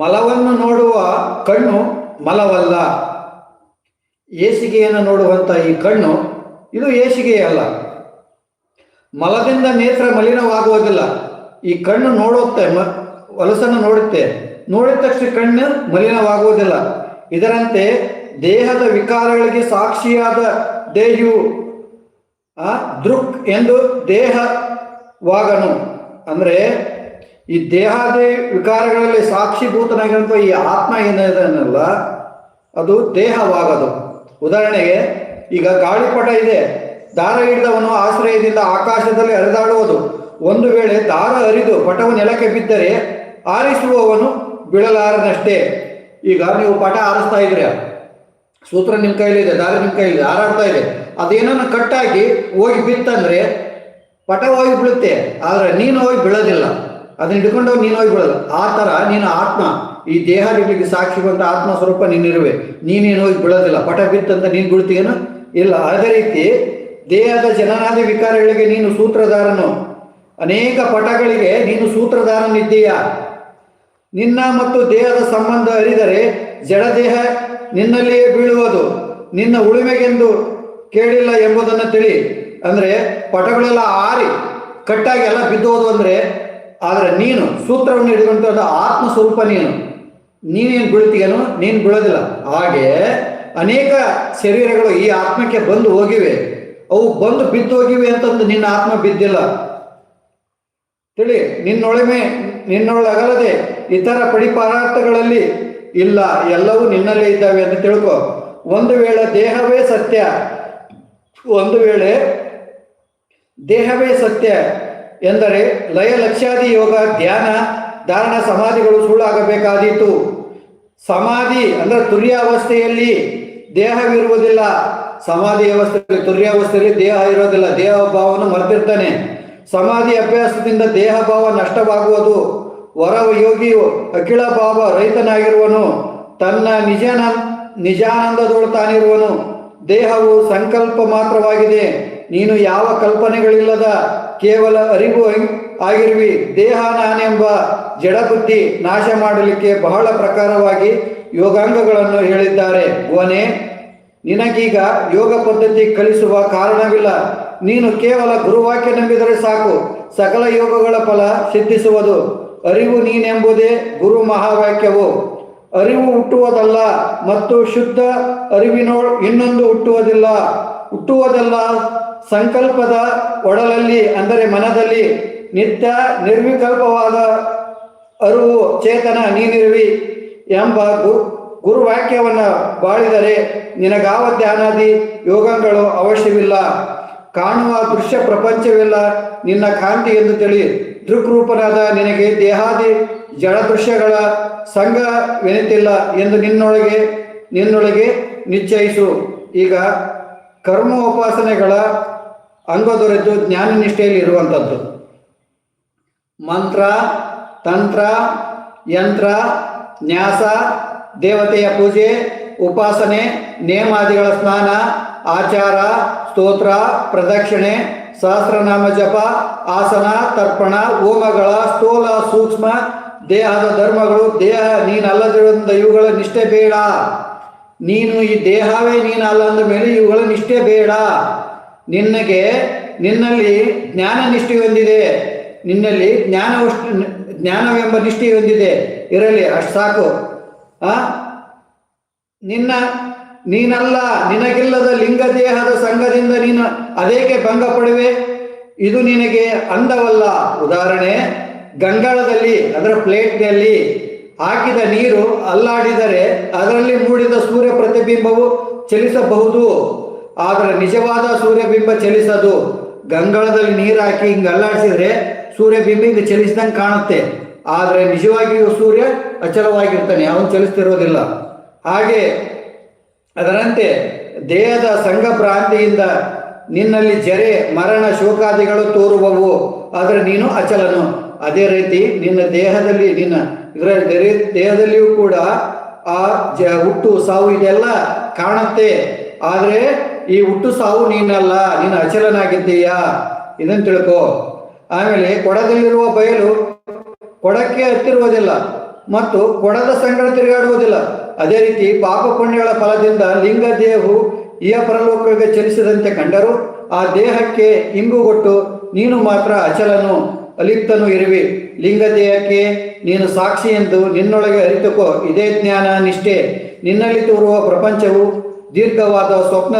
ಮಲವನ್ನು ನೋಡುವ ಕಣ್ಣು ಮಲವಲ್ಲ. ಏಸಿಗೆಯನ್ನು ನೋಡುವಂಥ ಈ ಕಣ್ಣು, ಇದು ಏಸಿಗೆಯಲ್ಲ ಮಲದಿಂದ ನೇತ್ರ ಮಲಿನವಾಗುವುದಿಲ್ಲ. ಈ ಕಣ್ಣು ನೋಡುತ್ತೆ, ಮ, ಹೊಲಸನ್ನು ನೋಡುತ್ತೆ. ನೋಡಿದ ತಕ್ಷಣ ಕಣ್ಣು ಮಲಿನವಾಗುವುದಿಲ್ಲ. ಇದರಂತೆ ದೇಹದ ವಿಕಾರಗಳಿಗೆ ಸಾಕ್ಷಿಯಾದ ದೇಹಿಯು, ಆ, ದೃಕ್ ಎಂದು ದೇಹವಾಗನು. ಅಂದರೆ ಈ ದೇಹಾದಿ ವಿಕಾರಗಳಲ್ಲಿ ಸಾಕ್ಷಿಭೂತನಾಗಿರುವಂಥ ಈ ಆತ್ಮ ಏನಿದೆನಲ್ಲ ಅದು ದೇಹವಾಗದು. ಉದಾಹರಣೆಗೆ, ಈಗ ಗಾಳಿಪಟ ಇದೆ, ದಾರ ಹಿಡಿದವನು ಆಶ್ರಯದಿಂದ ಆಕಾಶದಲ್ಲಿ ಹರಿದಾಡುವುದು. ಒಂದು ವೇಳೆ ದಾರ ಹರಿದು ಪಟವು ನೆಲಕ್ಕೆ ಬಿದ್ದರೆ ಆರಿಸುವವನು ಬೀಳಲಾರನಷ್ಟೇ. ಈಗ ನೀವು ಪಟ ಆರಿಸ್ತಾ ಇದ್ರೆ ಸೂತ್ರ ನಿಮ್ಮ ಕೈಲಿದೆ ದಾರ ನಿಮ್ಮ ಕೈಲಿದೆ ಹಾರಾಡ್ತಾ ಇದೆ. ಅದೇನನ್ನು ಕಟ್ಟಾಗಿ ಹೋಗಿ ಬಿತ್ತಂದ್ರೆ ಪಟ ಹೋಗಿ ಬೀಳುತ್ತೆ, ಆದರೆ ನೀನು ಹೋಗಿ ಬೀಳೋದಿಲ್ಲ. ಅದನ್ನ ಹಿಡ್ಕೊಂಡು ನೀನು ಹೋಗಿ ಬೀಳೋದು ಆ ಥರ ನೀನು ಆತ್ಮ, ಈ ದೇಹ ಇಡ್ಲಿಕ್ಕೆ ಸಾಕ್ಷಿ ಬಂತ ಆತ್ಮ ಸ್ವರೂಪ ನೀನಿರುವೆ ನೀನೇನು ಹೋಗಿ ಬಿಡೋದಿಲ್ಲ. ಪಟ ಬಿತ್ತಂತ ನೀನು ಬಿಡ್ತೀಯೇನು? ಇಲ್ಲ. ಅದೇ ರೀತಿ ದೇಹದ ಜನನಾದಿ ವಿಕಾರಗಳಿಗೆ ನೀನು ಸೂತ್ರಧಾರನು. ಅನೇಕ ಪಟಗಳಿಗೆ ನೀನು ಸೂತ್ರಧಾರನಿದ್ದೀಯಾ? ನಿನ್ನ ಮತ್ತು ದೇಹದ ಸಂಬಂಧ ಅರಿದರೆ ಜಡದೇಹ ನಿನ್ನಲ್ಲಿಯೇ ಬೀಳುವುದು. ನಿನ್ನ ಉಳುಮೆಗೆಂದು ಕೇಳಿಲ್ಲ ಎಂಬುದನ್ನು ತಿಳಿ. ಅಂದ್ರೆ ಪಟಗಳೆಲ್ಲ ಆರಿ, ಕಟ್ಟಾಗಿ ಎಲ್ಲ ಬಿದ್ದೋದು ಅಂದ್ರೆ ಆದರೆ ನೀನು ಸೂತ್ರವನ್ನು ಹಿಡಿದಂತ ಆತ್ಮ ಸ್ವರೂಪ ನೀನು. ನೀನೇನು ಬೀಳ್ತೀಯನು ನೀನು ಬೀಳೋದಿಲ್ಲ. ಹಾಗೆ ಅನೇಕ ಶರೀರಗಳು ಈ ಆತ್ಮಕ್ಕೆ ಬಂದು ಹೋಗಿವೆ. ಅವು ಬಂದು ಬಿದ್ದು ಹೋಗಿವೆ ಅಂತಂದು ನಿನ್ನ ಆತ್ಮ ಬಿದ್ದಿಲ್ಲ. ತಿಳಿ, ನಿನ್ನೊಳಮೆ, ನಿನ್ನೊಳಗಲ್ಲದೆ ಇತರ ಪಡಿಪಾರಾರ್ಥಗಳಲ್ಲಿ ಇಲ್ಲ. ಎಲ್ಲವೂ ನಿನ್ನಲ್ಲೇ ಇದ್ದಾವೆ ಅಂತ ತಿಳ್ಕೊ. ಒಂದು ವೇಳೆ ದೇಹವೇ ಸತ್ಯ, ಒಂದು ವೇಳೆ ದೇಹವೇ ಸತ್ಯ ಎಂದರೆ ಲಯ ಲಕ್ಷಾದಿ ಯೋಗ ಧ್ಯಾನ, ಧಾರಣ ಸಮಾಧಿಗಳು ಸುಳ್ಳಾಗಬೇಕಾದೀತು. ಸಮಾಧಿ ಅಂದ್ರೆ ತುರ್ಯಾವಸ್ಥೆಯಲ್ಲಿ ದೇಹವಿರುವುದಿಲ್ಲ ಸಮಾಧಿ ಅವಸ್ಥೆಯಲ್ಲಿ ತುರ್ಯಾವಸ್ಥೆಯಲ್ಲಿ ದೇಹ ಇರೋದಿಲ್ಲ ದೇಹ ಭಾವವನ್ನು ಮರೆತಿರ್ತಾನೆ. ಸಮಾಧಿ ಅಭ್ಯಾಸದಿಂದ ದೇಹ ಭಾವ ನಷ್ಟವಾಗುವುದು. ವರ ಯೋಗಿಯು ಅಖಿಳ ಭಾವ ರೈತನಾಗಿರುವನು ತನ್ನ ನಿಜನ ನಿಜಾನಂದದೊಳು ತಾನಿರುವನು. ದೇಹವು ಸಂಕಲ್ಪ ಮಾತ್ರವಾಗಿದೆ. ನೀನು ಯಾವ ಕಲ್ಪನೆಗಳಿಲ್ಲದ ಕೇವಲ ಅರಿವು ಆಗಿರುವಿ, ದೇಹ ನಾನೆಂಬ ಜಡಬುದ್ಧಿ ನಾಶ ಮಾಡಲಿಕ್ಕೆ ಬಹಳ ಪ್ರಕಾರವಾಗಿ ಯೋಗಾಂಗಗಳನ್ನು ಹೇಳಿದ್ದಾರೆ. ಭುವನೆ, ನಿನಗೀಗ ಯೋಗ ಪದ್ಧತಿ ಕಲಿಸುವ ಕಾರಣವಿಲ್ಲ. ನೀನು ಕೇವಲ ಗುರುವಾಕ್ಯ ನಂಬಿದರೆ ಸಾಕು. ಸಕಲ ಯೋಗಗಳ ಫಲ ಸಿದ್ಧಿಸುವುದು. ಅರಿವು ನೀನೆಂಬುದೇ ಗುರು ಮಹಾವಾಕ್ಯವು. ಅರಿವು ಹುಟ್ಟುವುದಲ್ಲ ಮತ್ತು ಶುದ್ಧ ಅರಿವಿನೋ ಇನ್ನೊಂದು ಹುಟ್ಟುವುದಿಲ್ಲ. ಹುಟ್ಟುವುದಲ್ಲ ಸಂಕಲ್ಪದ ಒಡಲಲ್ಲಿ, ಅಂದರೆ ಮನದಲ್ಲಿ ನಿತ್ಯ ನಿರ್ವಿಕಲ್ಪವಾದ ಅರಿವು, ಚೇತನ ನೀನಿರುವಿ ಎಂಬ ಗು ಗುರುವಾಕ್ಯವನ್ನು ಬಾಳಿದರೆ ನಿನಗಾವ ಧ್ಯಾನಾದಿ ಯೋಗಗಳು ಅವಶ್ಯವಿಲ್ಲ. ಕಾಣುವ ದೃಶ್ಯ ಪ್ರಪಂಚವಿಲ್ಲ. ನಿನ್ನ ಕಾಂತಿ ಎಂದು ತಿಳಿ. ದೃಕ್ರೂಪನಾದ ನಿನಗೆ ದೇಹಾದಿ ಜಡ ದೃಶ್ಯಗಳ ಸಂಘವೆನಿತಿಲ್ಲ ಎಂದು ನಿನ್ನೊಳಗೆ ನಿನ್ನೊಳಗೆ ನಿಶ್ಚಯಿಸು. ಈಗ ಕರ್ಮೋಪಾಸನೆಗಳ ಅಂಗ ದೊರೆತು ಜ್ಞಾನ ನಿಷ್ಠೆಯಲ್ಲಿ ಇರುವಂಥದ್ದು ಮಂತ್ರ, ತಂತ್ರ, ಯಂತ್ರ, ನ್ಯಾಸ, ದೇವತೆಯ ಪೂಜೆ, ಉಪಾಸನೆ, ನೇಮಾದಿಗಳ ಸ್ನಾನ, ಆಚಾರ, ಸ್ತೋತ್ರ, ಪ್ರದಕ್ಷಿಣೆ, ಸಹಸ್ರನಾಮ ಜಪ, ಆಸನ, ತರ್ಪಣ, ಹೋಮಗಳ, ಸ್ಥೂಲ ಸೂಕ್ಷ್ಮ, ದೇಹದ ಧರ್ಮಗಳು, ದೇಹ ನೀನಲ್ಲದಿರುವಂಥ ಇವುಗಳ ನಿಷ್ಠೆ ಬೇಡ. ನೀನು ಈ ದೇಹವೇ ನೀನಲ್ಲ ಅಂದ ಮೇಲೆ ಇವುಗಳ ನಿಷ್ಠೆ ಬೇಡ. ನಿನಗೆ ನಿನ್ನಲ್ಲಿ ಜ್ಞಾನ ನಿಷ್ಠೆ ಹೊಂದಿದೆ. ನಿನ್ನಲ್ಲಿ ಜ್ಞಾನ ಜ್ಞಾನವೆಂಬ ನಿಷ್ಠೆ ಹೊಂದಿದೆ. ಇರಲಿ, ಅಷ್ಟು ಸಾಕು. ಆ? ನಿನ್ನ, ನೀನಲ್ಲ, ನಿನಗಿಲ್ಲದ ಲಿಂಗ ದೇಹದ ಸಂಘದಿಂದ ನೀನು ಅದೇಕೆ ಭಂಗ ಪಡುವೆ ಇದು ನಿನಗೆ ಅಂದವಲ್ಲ. ಉದಾಹರಣೆ, ಗಂಗಾಳದಲ್ಲಿ, ಅದರ ಪ್ಲೇಟ್ನಲ್ಲಿ ಹಾಕಿದ ನೀರು ಅಲ್ಲಾಡಿದರೆ ಅದರಲ್ಲಿ ಮೂಡಿದ ಸೂರ್ಯ ಪ್ರತಿಬಿಂಬವು ಚಲಿಸಬಹುದು. ಆದರೆ ನಿಜವಾದ ಸೂರ್ಯಬಿಂಬ ಚಲಿಸದು. ಗಂಗಳದಲ್ಲಿ ನೀರು ಹಾಕಿ ಹಿಂಗೆ ಅಲ್ಲಾಡಿಸಿದ್ರೆ ಸೂರ್ಯಬಿಂಬ ಹಿಂಗೆ ಚಲಿಸಿದಂಗೆ ಕಾಣುತ್ತೆ. ಆದರೆ ನಿಜವಾಗಿಯೂ ಸೂರ್ಯ ಅಚಲವಾಗಿರ್ತಾನೆ, ಅವನು ಚಲಿಸ್ತಿರೋದಿಲ್ಲ. ಹಾಗೆ ಅದರಂತೆ ದೇಹದ ಸಂಘಭ್ರಾಂತಿಯಿಂದ ನಿನ್ನಲ್ಲಿ ಜರೆ ಮರಣ ಶೋಕಾದಿಗಳು ತೋರುವವು. ಆದರೆ ನೀನು ಅಚಲನು. ಅದೇ ರೀತಿ ನಿನ್ನ ದೇಹದಲ್ಲಿ, ನಿನ್ನ ಇದರ ದೇಹ- ದೇಹದಲ್ಲಿಯೂ ಕೂಡ ಆ ಜ ಹುಟ್ಟು ಸಾವು ಇದೆಲ್ಲ ಕಾಣುತ್ತೆ. ಆದರೆ ಈ ಹುಟ್ಟು ಸಾವು ನೀನಲ್ಲ, ನೀನು ಅಚಲನಾಗಿದ್ದೀಯಾ? ಇದನ್ನು ತಿಳ್ಕೊ. ಆಮೇಲೆ ಕೊಡದಲ್ಲಿರುವ ಬಯಲು ಕೊಡಕ್ಕೆ ಹತ್ತಿರುವುದಿಲ್ಲ ಮತ್ತು ಕೊಡದ ಸಂಗಡ ತಿರುಗಾಡುವುದಿಲ್ಲ. ಅದೇ ರೀತಿ ಪಾಪ ಪುಣ್ಯಗಳ ಫಲದಿಂದ ಲಿಂಗ ದೇಹವು ಈ ಪರಲೋಕಕ್ಕೆ ಚಲಿಸಿದಂತೆ ಕಂಡರು. ಆ ದೇಹಕ್ಕೆ ಇಂಗುಗೊಟ್ಟು ನೀನು ಮಾತ್ರ ಅಚಲನು. ಅಲಿಪ್ತನು ಇರುವಿ. ಲಿಂಗ ದೇಹಕ್ಕೆ ನೀನು ಸಾಕ್ಷಿ ಎಂದು ನಿನ್ನೊಳಗೆ ಅರಿತುಕೋ. ಇದೇ ಜ್ಞಾನ ನಿಷ್ಠೆ. ನಿನ್ನಲ್ಲಿ ತೋರುವ ಪ್ರಪಂಚವು ದೀರ್ಘವಾದ ಸ್ವಪ್ನದ